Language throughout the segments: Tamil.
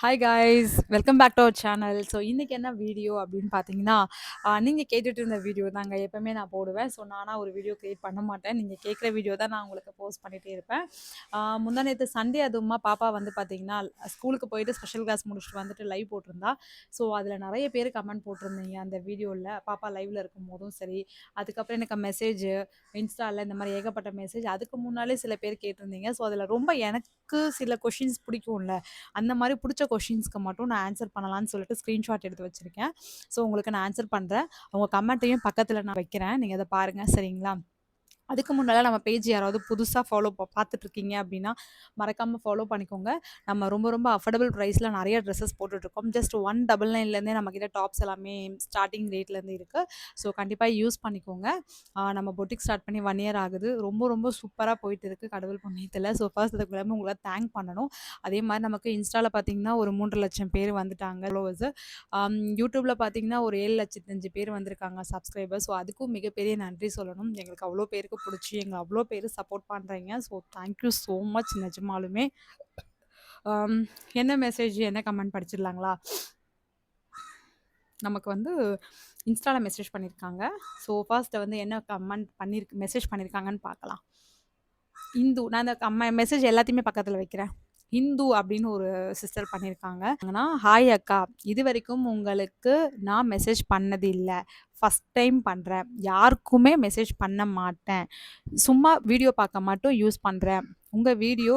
Hi guys welcome back to our channel so இன்றைக்கி என்ன வீடியோ அப்படின்னு பார்த்தீங்கன்னா நீங்கள் கேட்டுட்டு இருந்த வீடியோ தாங்க. எப்போவுமே நான் போடுவேன். ஸோ நானாக ஒரு வீடியோ க்ரியேட் பண்ண மாட்டேன். நீங்கள் கேட்குற வீடியோ தான் நான் உங்களுக்கு போஸ்ட் பண்ணிகிட்டே இருப்பேன். முந்தா நேற்று சண்டே அதுவுமா பாப்பா வந்து பார்த்தீங்கன்னா ஸ்கூலுக்கு போயிட்டு ஸ்பெஷல் கிளாஸ் முடிச்சுட்டு வந்துட்டு லைவ் போட்டிருந்தா. ஸோ அதில் நிறைய பேர் கமெண்ட் போட்டிருந்தீங்க அந்த வீடியோவில் பாப்பா லைவில் இருக்கும் போதும் சரி. அதுக்கப்புறம் எனக்கு மெசேஜ் இன்ஸ்டாவில் இந்த மாதிரி ஏகப்பட்ட மெசேஜ் அதுக்கு முன்னாலே சில பேர் கேட்டிருந்தீங்க. ஸோ அதில் ரொம்ப எனக்கு சில கொஷின்ஸ் பிடிக்கும்ல. அந்த மாதிரி பிடிச்ச கொஷின்ஸ்க்கு மட்டும் நான் ஆன்சர் பண்ணலாம்னு சொல்லிட்டு ஸ்க்ரீன்ஷாட் எடுத்து வச்சுருக்கேன். ஸோ உங்களுக்கு நான் ஆன்சர் பண்ணுறேன் உங்கள் கமெண்ட்டையும் பக்கத்தில் நான் வைக்கிறேன். நீங்கள் அதை பாருங்கள் சரிங்களா? அதுக்கு முன்னால் நம்ம பேஜ் யாராவது புதுசாக ஃபாலோ பார்த்துட்ருக்கீங்க அப்படின்னா மறக்காமல் ஃபாலோ பண்ணிக்கோங்க. நம்ம ரொம்ப ரொம்ப அஃபோர்டபுள் ப்ரைஸில் நிறைய ட்ரெஸ்ஸஸ் போட்டுட்ருக்கோம். ஜஸ்ட் ஒன் டபுள் நைன்லேருந்தே நம்மக்கிட்ட டாப்ஸ் எல்லாமே ஸ்டார்டிங் ரேட்லேருந்து இருக்குது ஸோ கண்டிப்பாக யூஸ் பண்ணிக்கோங்க. நம்ம பொட்டிக் ஸ்டார்ட் பண்ணி ஒன் இயர் ஆகுது. ரொம்ப ரொம்ப சூப்பராக போயிட்டு இருக்குது கடவுள் புண்ணியத்தில். ஸோ ஃபர்ஸ்ட் அதுக்கு எல்லாமே உங்களை தேங்க் பண்ணணும். அதே மாதிரி நமக்கு இன்ஸ்டாவில் பார்த்தீங்கன்னா ஒரு மூன்று லட்சம் பேர் வந்துட்டாங்க ஃபாலோவர்ஸு யூடியூப்பில் பார்த்தீங்கன்னா ஒரு ஏழு லட்சத்தஞ்சு பேர் வந்திருக்காங்க சப்ஸ்கிரைபர்ஸ் ஸோ அதுக்கும் மிகப்பெரிய நன்றி சொல்லணும். எங்களுக்கு அவ்வளோ பேருக்கு பிடிச்சி. எங்களை அவ்வளோ பேர் சப்போர்ட் பண்ணுறீங்க so thank you so much நிஜமாலுமே. Um, என்ன மெசேஜ் என்ன கமெண்ட் படிச்சிடலாங்களா? நமக்கு வந்து இன்ஸ்டாவில் மெசேஜ் பண்ணியிருக்காங்க ஸோ ஃபர்ஸ்ட்டு வந்து என்ன கமெண்ட் பண்ணியிருக்கு மெசேஜ் பண்ணியிருக்காங்கன்னு பார்க்கலாம். இந்து நான் அந்த கம்ம மெசேஜ் எல்லாத்தையுமே பக்கத்தில் வைக்கிறேன். இந்து அப்படின்னு ஒரு சிஸ்டர் பண்ணியிருக்காங்க ஆனா ஹாய் அக்கா. இது வரைக்கும் உங்களுக்கு நான் மெசேஜ் பண்ணது இல்லை. ஃபஸ்ட் டைம் பண்ணுறேன் யாருக்குமே மெசேஜ் பண்ண மாட்டேன். சும்மா வீடியோ பார்க்க மட்டும் யூஸ் பண்ணுறேன் உங்கள் வீடியோ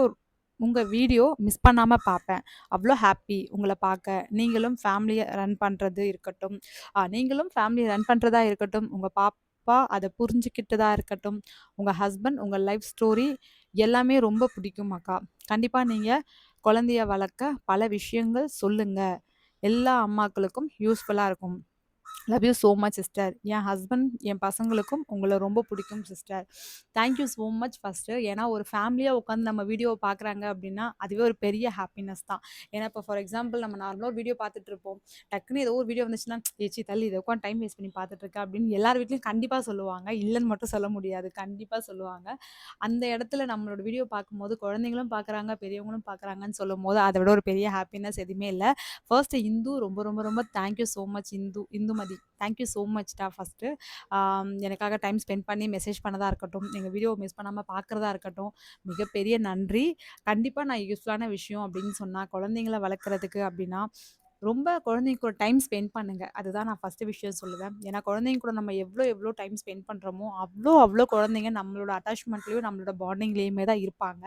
உங்கள் வீடியோ மிஸ் பண்ணாமல் பார்ப்பேன். அவ்வளோ ஹாப்பி உங்களை பார்க்க. நீங்களும் ஃபேமிலியை ரன் பண்ணுறது இருக்கட்டும். நீங்களும் ஃபேமிலியை ரன் பண்ணுறதா இருக்கட்டும். உங்கள் பாப்பா அதை புரிஞ்சுக்கிட்டதாக இருக்கட்டும். உங்கள் ஹஸ்பண்ட் உங்கள் லைஃப் ஸ்டோரி எல்லாமே ரொம்ப பிடிக்கும் அக்கா. கண்டிப்பாக நீங்கள் குழந்தைய வளர்க்க பல விஷயங்கள் சொல்லுங்கள் எல்லா அம்மாக்களுக்கும் யூஸ்ஃபுல்லாக இருக்கும். Love you so much sister N husband என் பசங்களுக்கும் உங்களை ரொம்ப பிடிக்கும் sister thank you so much first ஏன்னா ஒரு ஃபேமிலியாக உட்காந்து நம்ம வீடியோ பார்க்குறாங்க அப்படின்னா அதுவே ஒரு பெரிய ஹாப்பினஸ் தான். ஏன்னா இப்போ ஃபார் எக்ஸாம்பிள் நம்ம நார்மலாக வீடியோ பார்த்துட்டு இருப்போம். டக்குன்னு ஏதோ ஒரு வீடியோ வந்துச்சுன்னா ஏச்சி தள்ளி இதை உட்காந்து டைம் வேஸ்ட் பண்ணி பார்த்துட்ருக்கேன் அப்படின்னு எல்லார் வீட்லையும் கண்டிப்பாக சொல்லுவாங்க. இல்லைன்னு மட்டும் சொல்ல முடியாது. கண்டிப்பாக சொல்லுவாங்க. அந்த இடத்துல நம்மளோட வீடியோ பார்க்கும்போது குழந்தைங்களும் பார்க்குறாங்க பெரியவங்களும் பார்க்குறாங்கன்னு சொல்லும் போது அதை விட ஒரு பெரிய ஹாப்பினஸ் எதுவுமே இல்லை. ஃபர்ஸ்ட் இந்து ரொம்ப ரொம்ப ரொம்ப thank you so much Indu Indumathi thank you so மச்டா first எனக்காக டைம் ஸ்பெண்ட் பண்ணி மெசேஜ் பண்ணதாக இருக்கட்டும் எங்கள் வீடியோ மிஸ் பண்ணாமல் பார்க்குறதா இருக்கட்டும் மிகப்பெரிய நன்றி. கண்டிப்பாக நான் யூஸ்ஃபுல்லான விஷயம் அப்படின்னு சொன்னால் குழந்தைங்கள வளர்க்குறதுக்கு அப்படின்னா ரொம்ப குழந்தைங்க கூட டைம் ஸ்பெண்ட் பண்ணுங்கள் அதுதான் நான் ஃபஸ்ட்டு விஷயம் சொல்லுவேன். ஏன்னா குழந்தைங்க கூட நம்ம எவ்வளோ எவ்வளோ டைம் ஸ்பெண்ட் பண்ணுறோமோ அவ்வளோ அவ்வளோ குழந்தைங்க நம்மளோட அட்டாச்மெண்ட்லேயும் நம்மளோட பாண்டிங்லேயுமே தான் இருப்பாங்க.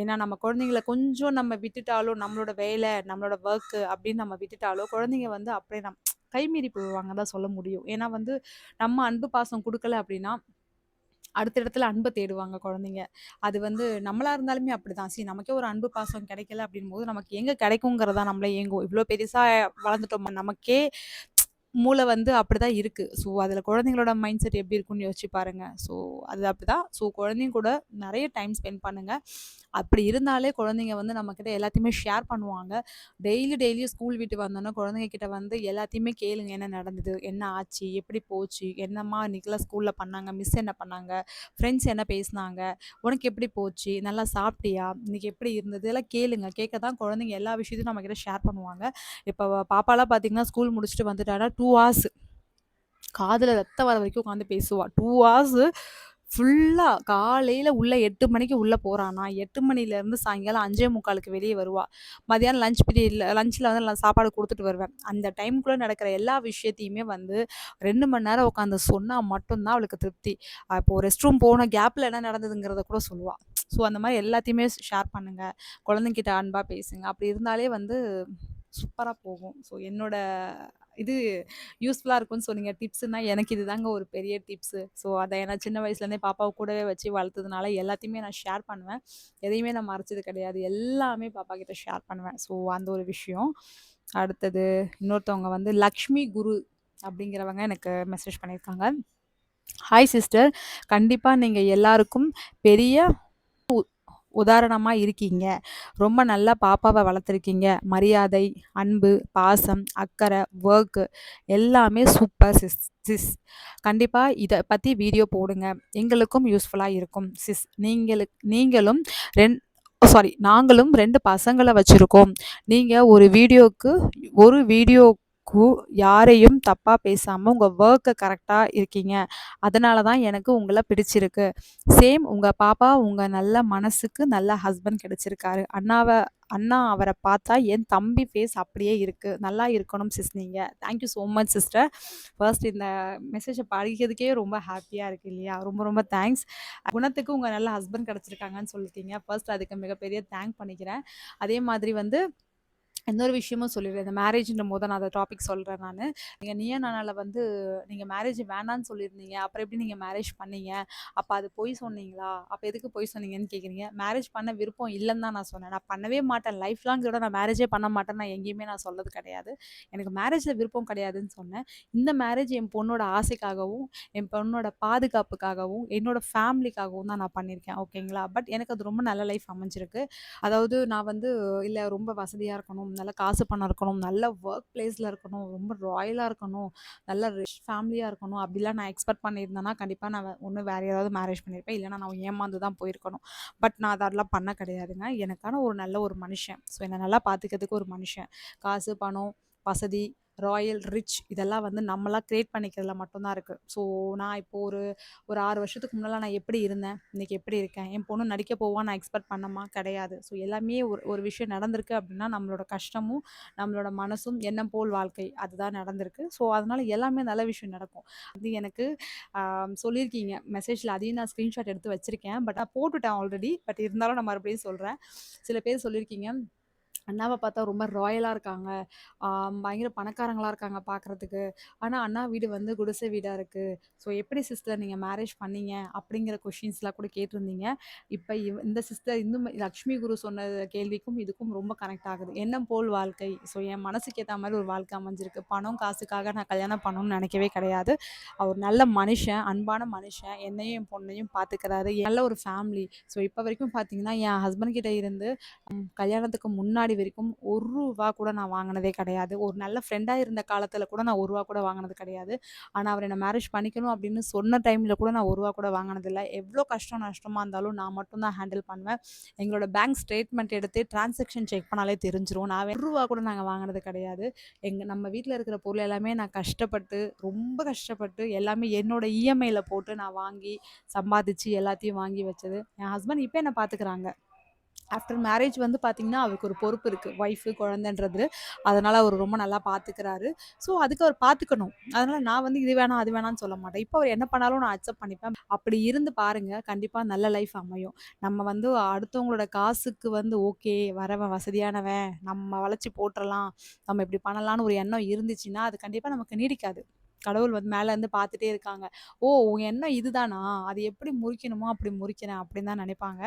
ஏன்னா நம்ம குழந்தைங்கள கொஞ்சம் நம்ம விட்டுட்டாலோ நம்மளோட வேலை நம்மளோட ஒர்க்கு அப்படின்னு நம்ம விட்டுட்டாலோ குழந்தைங்க வந்து அப்படியே நம் கைமீறி போவாங்க தான் சொல்ல முடியும். ஏன்னா வந்து நம்ம அன்பு பாசம் கொடுக்கல அப்படின்னா அடுத்த இடத்துல அன்பை தேடுவாங்க குழந்தைங்க. அது வந்து நம்மளா இருந்தாலுமே அப்படிதான். சரி நமக்கே ஒரு அன்பு பாசம் கிடைக்கல அப்படின் போது நமக்கு எங்க கிடைக்குங்கிறதா நம்மளே ஏங்குவோம். இவ்வளோ பெருசா வளர்ந்துட்டோம் நமக்கே மூளை வந்து அப்படிதான் இருக்கு. ஸோ அதில் குழந்தைங்களோட மைண்ட் செட் எப்படி இருக்கும்னு யோசிச்சு பாருங்க. ஸோ அது அப்படிதான். ஸோ குழந்தைங்க கூட நிறைய டைம் ஸ்பெண்ட் பண்ணுங்க. அப்படி இருந்தாலே குழந்தைங்க வந்து நம்மக்கிட்ட எல்லாத்தையுமே ஷேர் பண்ணுவாங்க. டெய்லி டெய்லியும் ஸ்கூல் விட்டு வந்தோன்னா குழந்தைங்க கிட்ட வந்து எல்லாத்தையுமே கேளுங்க. என்ன நடந்தது? என்ன ஆச்சு? எப்படி போச்சு? என்னம்மா இன்னைக்கெல்லாம் ஸ்கூலில் பண்ணாங்க? மிஸ் என்ன பண்ணாங்க? ஃப்ரெண்ட்ஸ் என்ன பேசுனாங்க? உனக்கு எப்படி போச்சு? நல்லா சாப்பிட்டியா? இன்னைக்கு எப்படி இருந்தது? எல்லாம் கேளுங்க. கேட்க தான் குழந்தைங்க எல்லா விஷயத்தையும் நம்மக்கிட்ட ஷேர் பண்ணுவாங்க. இப்போ பாப்பாலாம் பார்த்தீங்கன்னா ஸ்கூல் முடிச்சுட்டு வந்துட்டாங்கன்னா டூ ஹவர்ஸ் காதில் ரத்தம் வர வரைக்கும் உட்காந்து பேசுவா. டூ ஹவர்ஸு ஃபுல்லாக காலையில் உள்ளே எட்டு மணிக்கு உள்ளே போகிறானா எட்டு மணிலேருந்து சாயங்காலம் அஞ்சே முக்காலுக்கு வெளியே வருவா. மதியானம் லஞ்ச் பீரியடில் லஞ்சில் வந்து நான் சாப்பாடு கொடுத்துட்டு வருவேன். அந்த டைமுக்குள்ளே நடக்கிற எல்லா விஷயத்தையுமே வந்து ரெண்டு மணி நேரம் உட்காந்து சொன்னால் மட்டும்தான் அவளுக்கு திருப்தி. இப்போ ரெஸ்ட் ரூம் போன கேப்பில் என்ன நடந்ததுங்கிறத கூட சொல்லுவாள் ஸோ அந்த மாதிரி எல்லாத்தையுமே ஷேர் பண்ணுங்கள் குழந்தைங்கிட்ட அன்பாக பேசுங்க. அப்படி இருந்தாலே வந்து சூப்பராக போகும். ஸோ என்னோட இது யூஸ்ஃபுல்லாக இருக்கும்னு சொன்னீங்க. டிப்ஸுனா எனக்கு இதுதாங்க ஒரு பெரிய டிப்ஸு ஸோ அதை நான் சின்ன வயசுலேருந்தே பாப்பாவை கூடவே வச்சு வளர்த்ததுனால எல்லாத்தையுமே நான் ஷேர் பண்ணுவேன். எதையுமே நான் மறைச்சது கிடையாது. எல்லாமே பாப்பா கிட்ட ஷேர் பண்ணுவேன். ஸோ அந்த ஒரு விஷயம். அடுத்தது இன்னொருத்தவங்க வந்து லக்ஷ்மி குரு அப்படிங்கிறவங்க எனக்கு மெசேஜ் பண்ணியிருக்காங்க. ஹாய் சிஸ்டர் கண்டிப்பாக நீங்கள் எல்லாருக்கும் பெரிய உதாரணமாக இருக்கீங்க. ரொம்ப நல்லா பாப்பாவை வளர்த்துருக்கீங்க. மரியாதை அன்பு பாசம் அக்கறை ஒர்க்கு எல்லாமே சூப்பர் சிஸ் சிஸ் கண்டிப்பாக இதை பற்றி வீடியோ போடுங்க. எங்களுக்கும் யூஸ்ஃபுல்லாக இருக்கும் சிஸ் நீங்களுக்கு நீங்களும் ரெண் சாரி நாங்களும் ரெண்டு பசங்களை வச்சுருக்கோம். நீங்கள் ஒரு வீடியோவுக்கு ஒரு வீடியோ கு யாரையும் தப்பாக பேசாமல் உங்கள் ஒர்க்கை கரெக்டாக இருக்கீங்க. அதனால தான் எனக்கு உங்களை பிடிச்சிருக்கு. சேம் உங்கள் பாப்பா உங்கள் நல்ல மனசுக்கு நல்ல ஹஸ்பண்ட் கிடச்சிருக்காரு. அண்ணாவை அண்ணா அவரை பார்த்தா என் தம்பி ஃபேஸ் அப்படியே இருக்குது நல்லா இருக்கணும் சிஸ் நீங்கள் thank you so much sister first இந்த மெசேஜை படிக்கிறதுக்கே ரொம்ப ஹாப்பியாக இருக்குது இல்லையா? ரொம்ப ரொம்ப தேங்க்ஸ் குணத்துக்கு உங்கள் நல்ல ஹஸ்பண்ட் கிடச்சிருக்காங்கன்னு சொல்லியிருக்கீங்க ஃபர்ஸ்ட் அதுக்கு மிகப்பெரிய தேங்க் பண்ணிக்கிறேன். அதே மாதிரி வந்து இன்னொரு விஷயமும் சொல்லிடுறேன். இந்த மேரேஜ்ன்ற போது நான் அந்த டாபிக் சொல்கிறேன் நான். நீங்கள் நீயே நானால வந்து நீங்கள் மேரேஜ் வேணான்னு சொல்லியிருந்தீங்க. அப்புறம் எப்படி நீங்கள் மேரேஜ் பண்ணீங்க? அப்போ அது பொய் சொன்னீங்களா? அப்போ எதுக்கு பொய் சொன்னீங்கன்னு கேட்குறீங்க மேரேஜ் பண்ண விருப்பம் இல்லைன்னு தான் நான் சொன்னேன். நான் பண்ணவே மாட்டேன். லைஃப் லாங் இதோட நான் மேரேஜே பண்ண மாட்டேன் நான் எங்கேயுமே நான் சொல்லது கிடையாது. எனக்கு மேரேஜில் விருப்பம் கிடையாதுன்னு சொன்னேன். இந்த மேரேஜ் என் பொண்ணோட ஆசைக்காகவும் என் பொண்ணோட பாதுகாப்புக்காகவும் என்னோட ஃபேமிலிக்காகவும் தான் நான் பண்ணியிருக்கேன். ஓகேங்களா பட் எனக்கு அது ரொம்ப நல்ல லைஃப் அமைஞ்சிருக்கு. அதாவது நான் வந்து இல்லை ரொம்ப வசதியாக இருக்கணும். நல்ல காசு பணம் இருக்கணும் நல்ல ஒர்க் பிளேஸில் இருக்கணும் ரொம்ப ராயலாக இருக்கணும் நல்ல ரிச் ஃபேமிலியாக இருக்கணும் அப்படிலாம் நான் எக்ஸ்பெக்ட் பண்ணியிருந்தேன்னா கண்டிப்பாக நான் ஒன்று வேறு ஏதாவது மேரேஜ் பண்ணியிருப்பேன். இல்லைனா நான் ஏமாந்து தான் போயிருக்கணும். பட் நான் அதெல்லாம் பண்ண கிடையாதுங்க. எனக்கான ஒரு நல்ல ஒரு மனுஷன். ஸோ என்னை நல்லா பார்த்துக்கிறதுக்கு ஒரு மனுஷன். காசு பணம் வசதி ராயல் ரிச் இதெல்லாம் வந்து நம்மளாம் கிரியேட் பண்ணிக்கிறதுல மட்டும்தான் இருக்குது ஸோ நான் இப்போது ஒரு ஒரு ஆறு வருஷத்துக்கு முன்னெல்லாம் நான் எப்படி இருந்தேன்? இன்றைக்கி எப்படி இருக்கேன்? என் பொண்ணு நடிக்க போவான் நான் எக்ஸ்பெக்ட் பண்ணமா? கிடையாது. ஸோ எல்லாமே ஒரு ஒரு விஷயம் நடந்திருக்கு அப்படின்னா நம்மளோட கஷ்டமும் நம்மளோட மனசும் எண்ணம் போல் வாழ்க்கை அதுதான் நடந்திருக்கு. ஸோ அதனால் எல்லாமே நல்ல விஷயம் நடக்கும். அது எனக்கு சொல்லியிருக்கீங்க. மெசேஜில் அதையும் நான் ஸ்க்ரீன்ஷாட் எடுத்து வச்சுருக்கேன். பட் நான் போட்டுட்டேன் ஆல்ரெடி பட் இருந்தாலும் நான் மறுபடியும் சொல்கிறேன் சில பேர் சொல்லியிருக்கீங்க அண்ணாவை பார்த்தா ரொம்ப ராயலாக இருக்காங்க. பயங்கர பணக்காரங்களாக இருக்காங்க பார்க்குறதுக்கு. ஆனால் அண்ணா வீடு வந்து குடிசை வீடாக இருக்குது ஸோ எப்படி சிஸ்டர் நீங்கள் மேரேஜ் பண்ணீங்க? அப்படிங்கிற கொஷின்ஸ்லாம் கூட கேட்டிருந்தீங்க. இப்போ இவ் இந்த சிஸ்டர் இன்னும் லக்ஷ்மி குரு சொன்ன கேள்விக்கும் இதுக்கும் ரொம்ப கனெக்ட் ஆகுது. எண்ணம் போல் வாழ்க்கை? ஸோ என் மனசுக்கு ஏற்ற மாதிரி ஒரு வாழ்க்கை அமைஞ்சிருக்கு. பணம் காசுக்காக நான் கல்யாணம் பண்ணணும்னு நினைக்கவே கிடையாது. அவர் நல்ல மனுஷன் அன்பான மனுஷன். என்னையும் என் பொண்ணையும் பார்த்துக்கிறாரு. நல்ல ஒரு ஃபேமிலி ஸோ இப்போ வரைக்கும் பார்த்தீங்கன்னா என் ஹஸ்பண்ட் கிட்டே இருந்து கல்யாணத்துக்கு முன்னாடி முன்னாடி வரைக்கும் ஒரு ரூபா கூட நான் வாங்கினதே கிடையாது. ஒரு நல்ல ஃப்ரெண்டாக இருந்த காலத்தில் கூட நான் ஒரு ரூபா கூட வாங்கினது கிடையாது. ஆனால் அவர் என்னை மேரேஜ் பண்ணிக்கணும் அப்படின்னு சொன்ன டைமில் கூட நான் ஒரு ரூபா கூட வாங்கினதில்லை எவ்வளோ கஷ்டம் நஷ்டமாக இருந்தாலும் நான் மட்டும்தான் ஹேண்டில் பண்ணுவேன். எங்களோட பேங்க் ஸ்டேட்மெண்ட் எடுத்து டிரான்சாக்ஷன் செக் பண்ணாலே தெரிஞ்சிரும். நான் ஒரு ரூபா கூட நாங்கள் வாங்கினது கிடையாது. எங்கள் நம்ம வீட்டில் இருக்கிற பொருள் எல்லாமே நான் கஷ்டப்பட்டு ரொம்ப கஷ்டப்பட்டு எல்லாமே என்னோட இஎம்ஐயில் போட்டு நான் வாங்கி சம்பாதிச்சு எல்லாத்தையும் வாங்கி வச்சது. என் ஹஸ்பண்ட் இப்போ என்னை பார்த்துக்கிறாங்க ஆஃப்டர் மேரேஜ் வந்து பார்த்திங்கன்னா அவருக்கு ஒரு பொறுப்பு இருக்குது ஒய்ஃபு குழந்தைன்றது. அதனால் அவர் ரொம்ப நல்லா பார்த்துக்கிறாரு ஸோ அதுக்கு அவர் பார்த்துக்கணும் அதனால் நான் வந்து இது வேணாம் அது வேணாம்னு சொல்ல மாட்டேன். இப்போ அவர் என்ன பண்ணாலும் நான் அக்செப்ட் பண்ணிப்பேன். அப்படி இருந்து பாருங்கள் கண்டிப்பாக நல்ல லைஃப் அமையும். நம்ம வந்து அடுத்தவங்களோட காசுக்கு வந்து ஓகே வரவன் வசதியானவன். நம்ம வளைச்சி போட்டுடலாம் நம்ம இப்படி பண்ணலான்னு ஒரு எண்ணம் இருந்துச்சுன்னா அது கண்டிப்பாக நமக்கு நீடிக்காது. கடவுள் வந்து மேலேருந்து பார்த்துட்டே இருக்காங்க. ஓ உன் எண்ணம் இதுதானா? அது எப்படி முறிக்கணுமோ? அப்படி முறிக்கிறேன் அப்படின்னு தான் நினைப்பாங்க.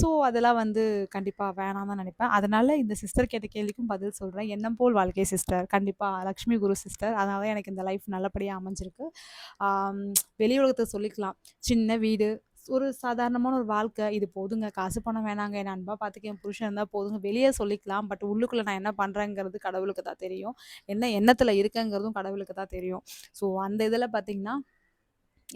ஸோ அதெல்லாம் வந்து கண்டிப்பாக வேணாம் தான் நினைப்பேன். அதனால் இந்த சிஸ்டர் கேட்ட கேள்விக்கும் பதில் சொல்கிறேன் எண்ணம் போல் வாழ்க்கை சிஸ்டர் கண்டிப்பாக லக்ஷ்மி குரு சிஸ்டர் அதனால எனக்கு இந்த லைஃப் நல்லபடியாக அமைஞ்சிருக்கு. வெளி உலகத்தை சொல்லிக்கலாம். சின்ன வீடு ஒரு சாதாரணமான ஒரு வாழ்க்கை. இது போதுங்க. காசு பணம் வேணாங்க. என் அன்பா பார்த்துக்க என் புருஷன் இருந்தால் போதுங்க. வெளியே சொல்லிக்கலாம். பட் உள்ளுக்குள்ளே நான் என்ன பண்ணுறேங்கிறது கடவுளுக்கு தான் தெரியும். என்ன எண்ணத்தில் இருக்கேங்கிறதும் கடவுளுக்கு தான் தெரியும். ஸோ அந்த இதில் பார்த்தீங்கன்னா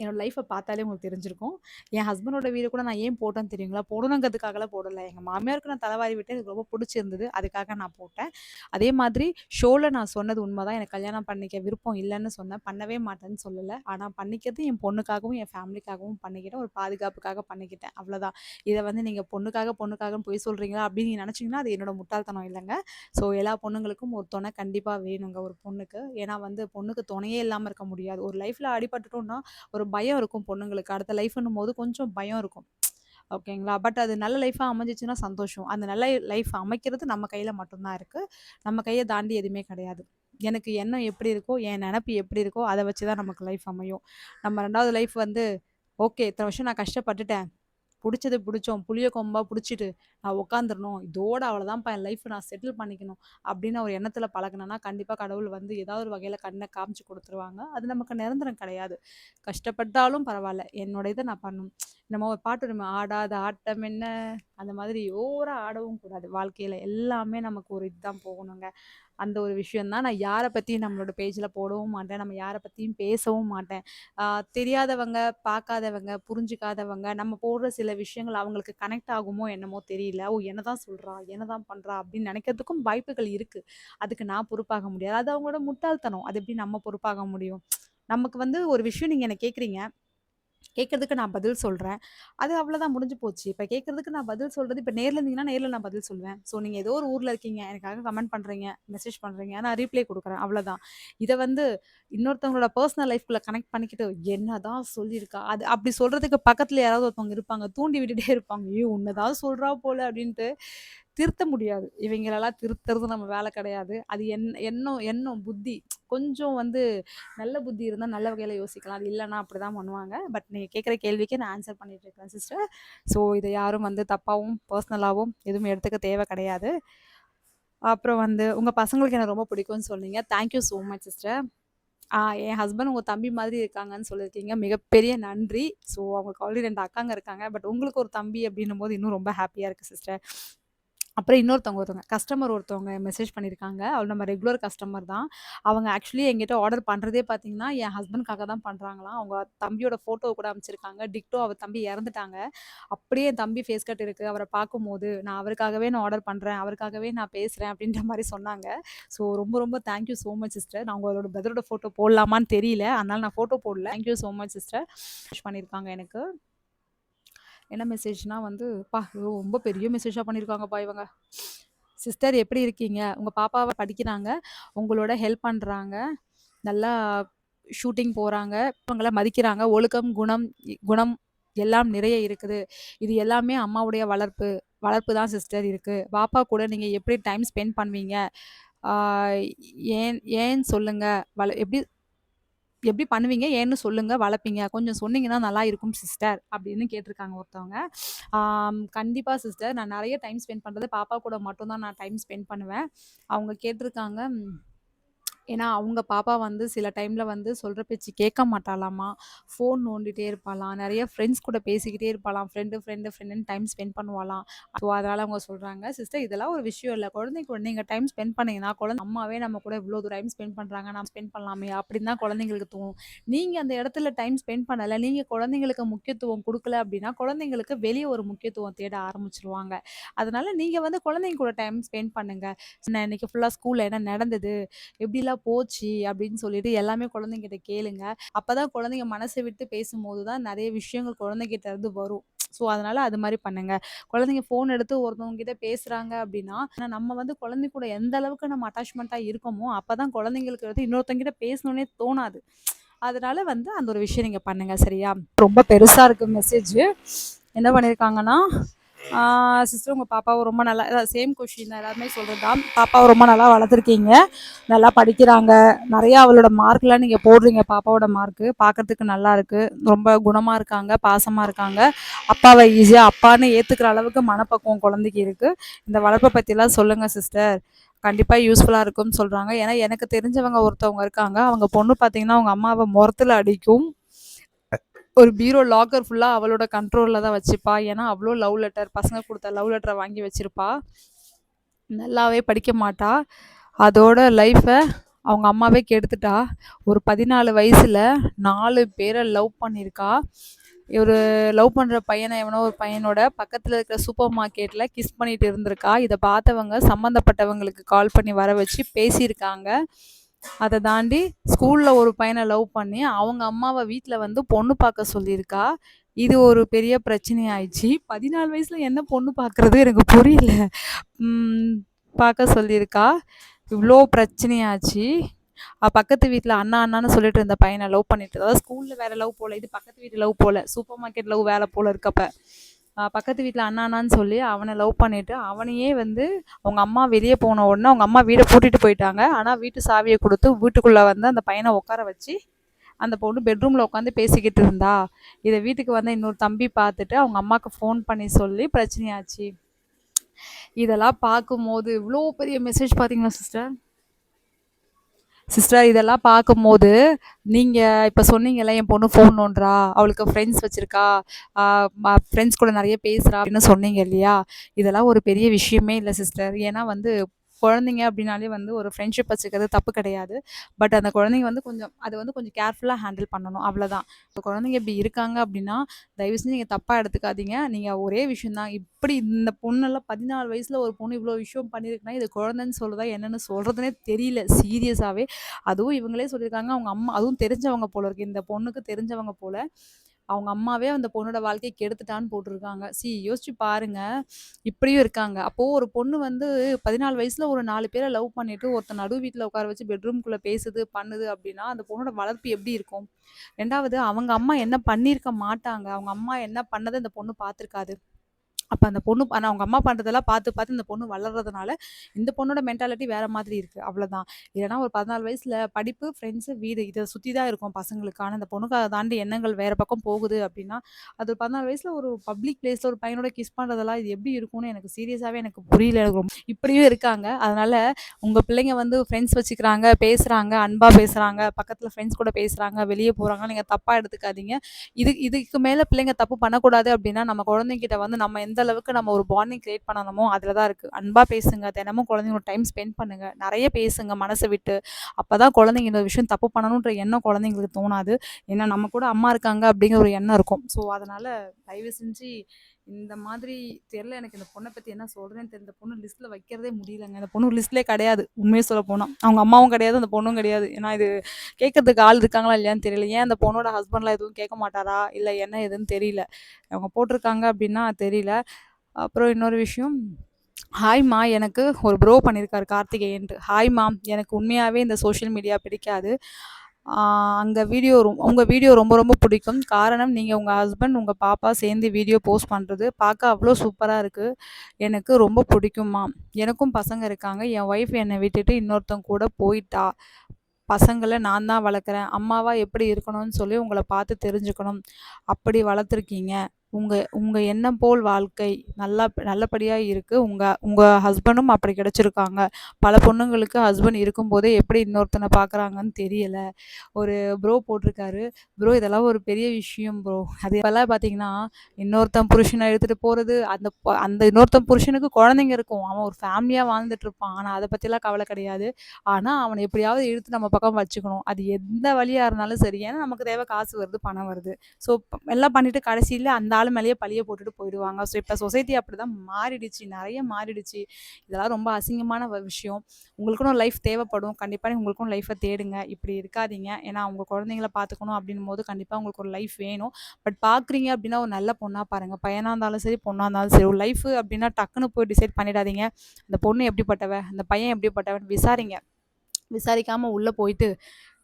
என்னோடய லைஃப்பை பார்த்தாலே உங்களுக்கு தெரிஞ்சிருக்கும். என் ஹஸ்பண்டோட வீடு கூட நான் ஏன் போட்டேன்னு தெரியுங்களா? போடணுங்கிறதுக்காகலாம் போடலை. எங்கள் மாமியாருக்கு நான் தலைவாரி விட்டு எனக்கு ரொம்ப பிடிச்சிருந்தது. அதுக்காக நான் போட்டேன். அதே மாதிரி ஷோவில் நான் சொன்னது உண்மை தான் எனக்கு கல்யாணம் பண்ணிக்க விருப்பம் இல்லைன்னு சொன்னேன். பண்ணவே மாட்டேன்னு சொல்லலை. ஆனால் பண்ணிக்கிறது என் பொண்ணுக்காகவும் என் ஃபேமிலிக்காகவும் பண்ணிக்கிட்டேன். ஒரு பாதுகாப்புக்காக பண்ணிக்கிட்டேன். அவ்வளோதான் இதை வந்து நீங்கள் பொண்ணுக்காக பொண்ணுக்காக போய் சொல்கிறீங்களா அப்படின்னு நீங்கள் நினச்சிங்கன்னா அது என்னோட முட்டாள்தனம் இல்லைங்க. ஸோ எல்லா பொண்ணுங்களுக்கும் ஒரு துணை கண்டிப்பாக வேணுங்க. ஒரு பொண்ணுக்கு. ஏன்னா வந்து பொண்ணுக்கு துணையே இல்லாமல் இருக்க முடியாது. ஒரு லைஃப்பில் அடிபட்டுட்டோம்னா ஒரு ஒரு பயம் இருக்கும் பொண்ணுங்களுக்கு. அடுத்த லைஃப்னும் போது கொஞ்சம் பயம் இருக்கும். ஓகேங்களா? பட் அது நல்ல லைஃபாக அமைஞ்சிச்சுன்னா சந்தோஷம். அந்த நல்ல லைஃப் அமைக்கிறது நம்ம கையில் மட்டும்தான் இருக்குது நம்ம கையை தாண்டி எதுவுமே கிடையாது. எனக்கு எண்ணம் எப்படி இருக்கோ என் நினப்பு எப்படி இருக்கோ அதை வச்சு தான் நமக்கு லைஃப் அமையும். நம்ம ரெண்டாவது லைஃப் வந்து ஓகே இத்தனை வருஷம் நான் கஷ்டப்பட்டுட்டேன். பிடிச்சது பிடிச்சோம். புளிய கொம்பாக பிடிச்சிட்டு நான் உட்காந்துடணும் இதோட அவ்வளோதான்ப்பா என் லைஃப் நான் செட்டில் பண்ணிக்கணும். அப்படின்னு ஒரு எண்ணத்தில் பழகினேன்னா கண்டிப்பாக கடவுள் வந்து ஏதாவது ஒரு வகையில் கண்ணை காமிச்சு கொடுத்துருவாங்க. அது நமக்கு நிரந்தரம் கிடையாது. கஷ்டப்பட்டாலும் பரவாயில்ல. என்னோட இதை நான் பண்ணும். நம்ம ஒரு பாட்டு நம்ம "ஆடாத ஆட்டம் என்ன" அந்த மாதிரி ஓவராக ஆடவும் கூடாது வாழ்க்கையில் எல்லாமே நமக்கு ஒரு இதுதான் போகணுங்க. அந்த ஒரு விஷயம் தான். நான் யாரை பற்றியும் நம்மளோட பேஜில் போடவும் மாட்டேன். நம்ம யாரை பற்றியும் பேசவும் மாட்டேன். தெரியாதவங்க, பார்க்காதவங்க, புரிஞ்சுக்காதவங்க, நம்ம போடுற சில விஷயங்கள் அவங்களுக்கு கனெக்ட் ஆகுமோ என்னமோ தெரியல. "ஓ! என்னை தான் சொல்கிறா என்ன தான் பண்ணுறா அப்படின்னு நினைக்கிறதுக்கும் வாய்ப்புகள் இருக்குது அதுக்கு நான் பொறுப்பாக முடியாது. அது அவங்களோட முட்டாள்தனம். அது எப்படி நம்ம பொறுப்பாக முடியும்? நமக்கு வந்து ஒரு விஷயம் நீங்கள் என்ன கேட்குறீங்க. கேட்கறதுக்கு நான் பதில் சொல்கிறேன் அது அவ்வளோதான் முடிஞ்சு போச்சு. இப்போ கேட்குறதுக்கு நான் பதில் சொல்கிறது இப்போ நேரில் இருந்தீங்கன்னா, நேரில் நான் பதில் சொல்லுவேன். ஸோ நீங்கள் ஏதோ ஒரு ஊரில் இருக்கீங்க. எனக்காக கமெண்ட் பண்ணுறீங்க மெசேஜ் பண்ணுறீங்க நான் ரீப்ளை கொடுக்குறேன் அவ்வளோதான். இதை வந்து இன்னொருத்தவங்களோட பர்சனல் லைஃப்குள்ளே கனெக்ட் பண்ணிக்கிட்டு, என்னதான் சொல்லியிருக்கா? அது அப்படி சொல்கிறதுக்கு பக்கத்தில் யாராவது ஒருத்தவங்க இருப்பாங்க. தூண்டி விட்டுட்டே இருப்பாங்க. "ஐயோ! உன்னதான் சொல்கிறா போல" அப்படின்ட்டு. திருத்த முடியாது. இவங்களெல்லாம் திருத்துறது நம்ம வேலை கிடையாது. அது என் எண்ணம் எண்ணம், புத்தி. கொஞ்சம் வந்து நல்ல புத்தி இருந்தால் நல்ல வகையில் யோசிக்கலாம். அது அப்படி தான் பண்ணுவாங்க. பட் நீங்கள் கேட்குற கேள்விக்கு நான் ஆன்சர் பண்ணிகிட்டு இருக்கேன் சிஸ்டர். ஸோ இதை யாரும் வந்து தப்பாகவும் பர்சனலாகவும் எதுவும் எடுத்துக்க தேவை கிடையாது. அப்புறம் வந்து உங்கள் பசங்களுக்கு எனக்கு ரொம்ப பிடிக்கும்னு சொன்னீங்க. Thank you so much sister. N husband உங்கள் தம்பி மாதிரி இருக்காங்கன்னு சொல்லியிருக்கீங்க. மிகப்பெரிய நன்றி. ஸோ அவங்களுக்கு ஆல்ரெடி ரெண்டு அக்காங்க இருக்காங்க. பட் உங்களுக்கு ஒரு தம்பி அப்படின்னும் போது இன்னும் ரொம்ப ஹாப்பியாக இருக்குது சிஸ்டர். அப்புறம் இன்னொருத்தவங்க ஒருத்தவங்க கஸ்டமர் ஒருத்தவங்க மெசேஜ் பண்ணியிருக்காங்க. அவள் நம்ம ரெகுலர் கஸ்டமர் தான். அவங்க ஆக்சுவலி எங்கிட்ட ஆர்டர் பண்ணுறதே பார்த்தீங்கன்னா, என் ஹஸ்பண்ட்காக தான் பண்ணுறாங்களாம் அவங்க தம்பியோட ஃபோட்டோ கூட அனுப்பிச்சிருக்காங்க. டிக்டோ அவர் தம்பி இறந்துட்டாங்க. அப்படியே என் தம்பி ஃபேஸ் கட் இருக்குது அவரை பார்க்கும்போது, நான் அவருக்காகவே நான் ஆர்டர் பண்ணுறேன் அவருக்காகவே நான் பேசுகிறேன் அப்படின்ற மாதிரி சொன்னாங்க. ஸோ ரொம்ப ரொம்ப thank you so much sister. நான் உங்களோட பிரதரோட ஃபோட்டோ போடலாமான்னு தெரியல. அதனால நான் ஃபோட்டோ போடல. Thank you so much sister. பண்ணியிருக்காங்க எனக்கு. என்ன மெசேஜ்னா வந்து, பா ரொம்ப பெரிய மெசேஜாக பண்ணியிருக்காங்கப்பா இவங்க." சிஸ்டர் எப்படி இருக்கீங்க? உங்கள் பாப்பாவை படிக்கிறாங்க. உங்களோட ஹெல்ப் பண்ணுறாங்க நல்லா ஷூட்டிங் போகிறாங்க இவங்களை மதிக்கிறாங்க. ஒழுக்கம், குணம் குணம் எல்லாம் நிறைய இருக்குது. இது எல்லாமே அம்மாவுடைய வளர்ப்பு. வளர்ப்பு தான் சிஸ்டர் இருக்குது பாப்பா கூட நீங்கள் எப்படி டைம் ஸ்பெண்ட் பண்ணுவீங்க? ஏன் ஏன் சொல்லுங்கள் வள எப்படி எப்படி பண்ணுவீங்க? ஏன்னு சொல்லுங்க. வளர்ப்பீங்க. கொஞ்சம் சொன்னீங்கன்னா நல்லா இருக்கும் சிஸ்டர். அப்படின்னு கேட்டிருக்காங்க ஒருத்தவங்க. கண்டிப்பாக சிஸ்டர். நான் நிறைய டைம் ஸ்பெண்ட் பண்ணுறது பாப்பா கூட மட்டும் தான் நான் டைம் ஸ்பெண்ட் பண்ணுவேன். அவங்க கேட்டிருக்காங்க. ஏன்னா, அவங்க பாப்பா வந்து சில டைமில் வந்து சொல்கிற பேச்சு கேட்க மாட்டாளாமா. ஃபோன் நோண்டிகிட்டே இருப்பாளாம். நிறைய ஃப்ரெண்ட்ஸ் கூட பேசிக்கிட்டே இருப்பாளாம். ஃப்ரெண்டு, ஃப்ரெண்டு, ஃப்ரெண்டுன்னு டைம் ஸ்பெண்ட் பண்ணுவாளாம். ஸோ அதனால் அவங்க சொல்கிறாங்க சிஸ்டர் இதெல்லாம் ஒரு விஷயம் இல்லை குழந்தைங்க கூட நீங்கள் டைம் ஸ்பெண்ட் பண்ணீங்கன்னா, குழந்தை அம்மாவே நம்ம கூட இவ்வளோ தூரம் டைம் ஸ்பெண்ட் பண்ணுறாங்க நம்ம ஸ்பெண்ட் பண்ணலாமே அப்படின்னு தான் குழந்தைங்களுக்கு தோணும். நீங்கள் அந்த இடத்துல டைம் ஸ்பெண்ட் பண்ணலை நீங்கள் குழந்தைங்களுக்கு முக்கியத்துவம் கொடுக்கல அப்படின்னா, குழந்தைங்களுக்கு வெளியே ஒரு முக்கியத்துவம் தேட ஆரம்பிச்சிருவாங்க அதனால் நீங்கள் வந்து குழந்தைங்க கூட டைம் ஸ்பெண்ட் பண்ணுங்க. "நான் இன்னைக்கு ஃபுல்லாக ஸ்கூலில் என்ன நடந்தது? எப்படிலாம் போச்சு?" அப்படின்னு சொல்லிட்டு எல்லாமே குழந்தைங்கிட்ட கேளுங்க. அப்போ தான் குழந்தைங்க மனசை விட்டு பேசும்போது தான் நிறைய விஷயங்கள் குழந்தைகிட்ட இருந்து வரும். ஸோ அதனால அது மாதிரி பண்ணுங்க. குழந்தைங்க ஃபோன் எடுத்து ஒருத்தவங்க கிட்ட பேசுறாங்க அப்படின்னா, நம்ம வந்து குழந்தை கூட எந்த அளவுக்கு நம்ம அட்டாச்மெண்ட்டாக இருக்கோமோ, அப்பதான் குழந்தைங்களுக்கு வந்து இன்னொருத்தங்க கிட்ட பேசணும்னே தோணாது. அதனால வந்து அந்த ஒரு விஷயம் நீங்கள் பண்ணுங்க. சரியா? ரொம்ப பெருசாக இருக்கு மெசேஜ். என்ன பண்ணியிருக்காங்கன்னா, சிஸ்டர் உங்கள் பாப்பாவை ரொம்ப நல்லா சேம் கொஷின் தான் எல்லாருமே சொல்கிறது தான். பாப்பாவை ரொம்ப நல்லா வளர்த்துருக்கீங்க. நல்லா படிக்கிறாங்க. நிறையா அவளோட மார்க்லாம் நீங்கள் போடுறீங்க பாப்பாவோட மார்க்கு. பார்க்கறதுக்கு நல்லா இருக்குது ரொம்ப குணமாக இருக்காங்க. பாசமாக இருக்காங்க. அப்பாவை ஈஸியாக அப்பான்னு ஏற்றுக்கிற அளவுக்கு மனப்பக்குவம் குழந்தைக்கு இருக்குது இந்த வளர்ப்பை பற்றிலாம் சொல்லுங்கள் சிஸ்டர். கண்டிப்பாக யூஸ்ஃபுல்லாக இருக்கும்னு சொல்கிறாங்க ஏன்னா எனக்கு தெரிஞ்சவங்க ஒருத்தவங்க இருக்காங்க. அவங்க பொண்ணு பார்த்தீங்கன்னா, அவங்க அம்மாவை முரத்தில் அடிக்கும். ஒரு பீரோ லாக்கர் ஃபுல்லாக அவளோட கண்ட்ரோலில் தான் வச்சுப்பா. ஏன்னா, அவ்வளோ லவ் லெட்டர் பசங்க கொடுத்த லவ் லெட்டரை வாங்கி வச்சுருப்பா நல்லாவே படிக்க மாட்டா. அதோட லைஃப்பை அவங்க அம்மாவே கெடுத்துட்டா. ஒரு பதினாலு வயசில் நாலு பேரை லவ் பண்ணியிருக்கா. ஒரு லவ் பண்ணுற பையனை எவனோ ஒரு பையனோட பக்கத்தில் இருக்கிற சூப்பர் மார்க்கெட்டில் கிஸ் பண்ணிட்டு இருந்திருக்கா. இதை பார்த்தவங்க சம்மந்தப்பட்டவங்களுக்கு கால் பண்ணி வர வச்சு பேசியிருக்காங்க. அதை தாண்டி ஸ்கூலில் ஒரு பையனை லவ் பண்ணி, அவங்க அம்மாவை வீட்டில் வந்து பொண்ணு பார்க்க சொல்லியிருக்கா. இது ஒரு பெரிய பிரச்சனை ஆயிடுச்சு. பதினாலு வயசில் என்ன பொண்ணு பார்க்குறது எனக்கு புரியல. பார்க்க சொல்லியிருக்கா. இவ்வளோ பிரச்சனையாச்சு. பக்கத்து வீட்டில் அண்ணா அண்ணான்னு சொல்லிட்டு இருந்த பையனை லவ் பண்ணிட்டு அதாவது ஸ்கூலில் வேற லவ் போல. இது பக்கத்து வீட்டு லவ் போல. சூப்பர் மார்க்கெட் லவ் வேலை போல இருக்கு பக்கத்து வீட்டில் அண்ணாண்ணான்னு சொல்லி அவனை லவ் பண்ணிவிட்டு அவனையே வந்து அவங்க அம்மா வெளியே போன உடனே அவங்க அம்மா வீடை பூட்டிட்டு போயிட்டாங்க. ஆனால் வீட்டு சாவியை கொடுத்து வீட்டுக்குள்ளே வந்து அந்த பையனை உட்கார வச்சு, அந்த பொண்ணு பெட்ரூமில் உட்காந்து பேசிக்கிட்டு இருந்தா. இதை வீட்டுக்கு வந்து இன்னொரு தம்பி பார்த்துட்டு அவங்க அம்மாவுக்கு ஃபோன் பண்ணி சொல்லி பிரச்சனையாச்சு. இதெல்லாம் பார்க்கும்போது இவ்வளோ பெரிய மெசேஜ் பார்த்தீங்களா சிஸ்டர்? சிஸ்டர் இதெல்லாம் பார்க்கும்போது நீங்கள் இப்போ சொன்னீங்கல்ல, என் பொண்ணு ஃபோன் நோண்டுறா, அவளுக்கு ஃப்ரெண்ட்ஸ் வச்சுருக்கா ஃப்ரெண்ட்ஸ் கூட நிறைய பேசுகிறா அப்படின்னு சொன்னீங்க இல்லையா? இதெல்லாம் ஒரு பெரிய விஷயமே இல்லை சிஸ்டர். ஏன்னா வந்து குழந்தைங்க அப்படின்னாலே வந்து ஒரு ஃப்ரெண்ட்ஷிப் வச்சுக்கிறது தப்பு கிடையாது. பட் அந்த குழந்தைங்க வந்து கொஞ்சம் அது வந்து கொஞ்சம் கேர்ஃபுல்லாக ஹேண்டில் பண்ணணும் அவ்வளோதான். இப்போ குழந்தைங்க இப்படி இருக்காங்க அப்படின்னா, தயவு செஞ்சு நீங்கள் தப்பாக எடுத்துக்காதீங்க. நீங்கள் ஒரே விஷயந்தான் இப்படி இந்த பொண்ணெல்லாம் பதினாலு வயசில் ஒரு பொண்ணு இவ்வளோ விஷயம் பண்ணியிருக்குன்னா, இது குழந்தைன்னு சொல்லுதா என்னன்னு சொல்கிறதுனே தெரியல சீரியஸாகவே அதுவும் இவங்களே சொல்லியிருக்காங்க, அவங்க அம்மா அதுவும் தெரிஞ்சவங்க போல இருக்கு. இந்த பொண்ணுக்கு தெரிஞ்சவங்க போல. அவங்க அம்மாவே அந்த பொண்ணோட வாழ்க்கையை கெடுத்துட்டான்னு போட்டிருக்காங்க. சி யோசிச்சு பாருங்க. இப்படியும் இருக்காங்க. அப்போது ஒரு பொண்ணு வந்து பதினாலு வயசில் ஒரு நாலு பேரை லவ் பண்ணிட்டு, ஒருத்தன் நடு வீட்டில் உட்கார வச்சு பெட்ரூம்குள்ளே பேசுது, பண்ணுது அப்படின்னா, அந்த பொண்ணோட வளர்ப்பு எப்படி இருக்கும்? ரெண்டாவது அவங்க அம்மா என்ன பண்ணியிருக்க மாட்டாங்க. அவங்க அம்மா என்ன பண்ணதை அந்த பொண்ணு பார்த்துருக்காது. அப்போ அந்த பொண்ணு ஆனால் அவங்க அம்மா பண்ணுறதெல்லாம் பார்த்து, பார்த்து இந்த பொண்ணு வளர்றதுனால, இந்த பொண்ணோட மென்டாலிட்டி வேற மாதிரி இருக்கு. அவ்வளோதான். இல்லைன்னா ஒரு 14 வயசுல படிப்பு, ஃப்ரெண்ட்ஸு, வீடு இதை சுற்றி தான் இருக்கும் பசங்களுக்கான அந்த இந்த பொண்ணுக்கு அதை தாண்டி எண்ணங்கள் வேற பக்கம் போகுது அப்படின்னா, அது 14 வயசுல ஒரு பப்ளிக் பிளேஸ்ல ஒரு பையனோட கிஸ் பண்ணுறதெல்லாம் இது எப்படி இருக்கும்னு எனக்கு சீரியஸாகவே எனக்கு புரியல. எனக்கு ரொம்ப இப்படியும் இருக்காங்க. அதனால உங்க பிள்ளைங்க வந்து ஃப்ரெண்ட்ஸ் வச்சுக்கிறாங்க, பேசுறாங்க, அன்பா பேசுறாங்க, பக்கத்துல ஃப்ரெண்ட்ஸ் கூட பேசுறாங்க, வெளியே போறாங்க. நீங்க தப்பா எடுத்துக்காதீங்க. இது இதுக்கு மேல பிள்ளைங்க தப்பு பண்ணக்கூடாது அப்படின்னா, நம்ம குழந்தைங்கிட்ட வந்து நம்ம எந்த அளவுக்கு நம்ம ஒரு பாண்டிங் கிரியேட் பண்ணணுமோ அதில் தான் இருக்குது அன்பாக பேசுங்க. தினமும் குழந்தைங்களோட டைம் ஸ்பெண்ட் பண்ணுங்க. நிறைய பேசுங்க மனசை விட்டு. அப்பதான் குழந்தைங்க இந்த விஷயம் தப்பு பண்ணணுன்ற எண்ணம் குழந்தைங்களுக்கு தோணாது. ஏன்னா நம்ம கூட அம்மா இருக்காங்க அப்படிங்கிற ஒரு எண்ணம் இருக்கும். ஸோ அதனால் தயவு செஞ்சு இந்த மாதிரி தெரில எனக்கு இந்த பொண்ணை பற்றி என்ன சொல்கிறேன்னு தெரியல. இந்த பொண்ணு லிஸ்ட்டில் வைக்கிறதே முடியலங்க. இந்த பொண்ணு லிஸ்ட்லேயே கிடையாது. உண்மையை சொல்ல போனால் அவங்க அம்மாவும் கிடையாது, அந்த பொண்ணும் கிடையாது. ஏன்னா இது கேட்கறதுக்கு ஆள் இருக்காங்களா இல்லையான்னு தெரியல. ஏன் அந்த பொண்ணோட ஹஸ்பண்ட்லாம் எதுவும் கேட்க மாட்டாரா? இல்லை என்ன ஏதுன்னு தெரியல. அவங்க போட்டிருக்காங்க அப்படின்னா தெரியல. அப்புறம் இன்னொரு விஷயம் ஹாய்மா எனக்கு ஒரு ப்ரோ பண்ணியிருக்காரு கார்த்திகேயன்ட்டு. ஹாய்மா எனக்கு உண்மையாகவே இந்த சோஷியல் மீடியா பிடிக்காது. அங்கே வீடியோ ரொம் உங்கள் வீடியோ ரொம்ப ரொம்ப பிடிக்கும். காரணம் நீங்கள் உங்கள் ஹஸ்பண்ட், உங்கள் பாப்பா சேர்ந்து வீடியோ போஸ்ட் பண்ணுறது பார்க்க அவ்வளோ சூப்பராக இருக்குது எனக்கு ரொம்ப பிடிக்குமா எனக்கும் பசங்க இருக்காங்க. என் ஒய்ஃப் என்னை விட்டுட்டு இன்னொருத்தங்க கூட போயிட்டா. பசங்களை நான் தான் வளர்க்குறேன். அம்மாவாக எப்படி இருக்கணும்னு சொல்லி உங்களை பார்த்து தெரிஞ்சுக்கணும். அப்படி வளர்த்துருக்கீங்க. உங்க உங்க எண்ணம் போல் வாழ்க்கை நல்லா நல்லபடியா இருக்கு. உங்க உங்க ஹஸ்பண்டும் அப்படி கிடைச்சிருக்காங்க. பல பொண்ணுங்களுக்கு ஹஸ்பண்ட் இருக்கும்போதே எப்படி இன்னொருத்தனை பார்க்குறாங்கன்னு தெரியல. ஒரு ப்ரோ போட்டிருக்காரு. ப்ரோ இதெல்லாம் ஒரு பெரிய விஷயம் ப்ரோ. அது இப்பலாம் பார்த்தீங்கன்னா, இன்னொருத்தன் புருஷனை எடுத்துகிட்டு போறது, அந்த ப அந்த இன்னொருத்தன் புருஷனுக்கு குழந்தைங்க இருக்கும். அவன் ஒரு ஃபேமிலியா வாழ்ந்துட்டு இருப்பான். ஆனா பற்றிலாம் பத்திலாம் கிடையாது. ஆனா அவனை எப்படியாவது இழுத்து நம்ம பக்கம் வச்சுக்கணும். அது எந்த வழியா இருந்தாலும் சரி. ஏன்னா நமக்கு தேவை காசு வருது, பணம் வருது. ஸோ எல்லாம் பண்ணிட்டு கடைசியில அந்த ஆள் மேலேயே பழிய போட்டுட்டு போயிடுவாங்க. ஸோ இப்போ சொசைட்டி அப்படிதான் மாறிடுச்சு. நிறைய மாறிடுச்சு. இதெல்லாம் ரொம்ப அசிங்கமான விஷயம். உங்களுக்குன்னு ஒரு லைஃப் தேவைப்படும். கண்டிப்பாக உங்களுக்கும் லைஃப்பை தேடுங்க. இப்படி இருக்காதீங்க. ஏன்னா அவங்க குழந்தைங்கள பார்த்துக்கணும் அப்படிங்கும்போது கண்டிப்பாக உங்களுக்கு ஒரு லைஃப் வேணும். பட் பார்க்குறீங்க அப்படின்னா ஒரு நல்ல பொண்ணாக பாருங்கள் பையனாக இருந்தாலும் சரி, பொண்ணாக இருந்தாலும் சரி. ஒரு லைஃப் அப்படின்னா டக்குனு போய் டிசைட் பண்ணிடாதீங்க. அந்த பொண்ணு எப்படிப்பட்டவ? அந்த பையன் எப்படிப்பட்டவன்? விசாரிங்க. விசாரிக்காமல் உள்ளே போயிட்டு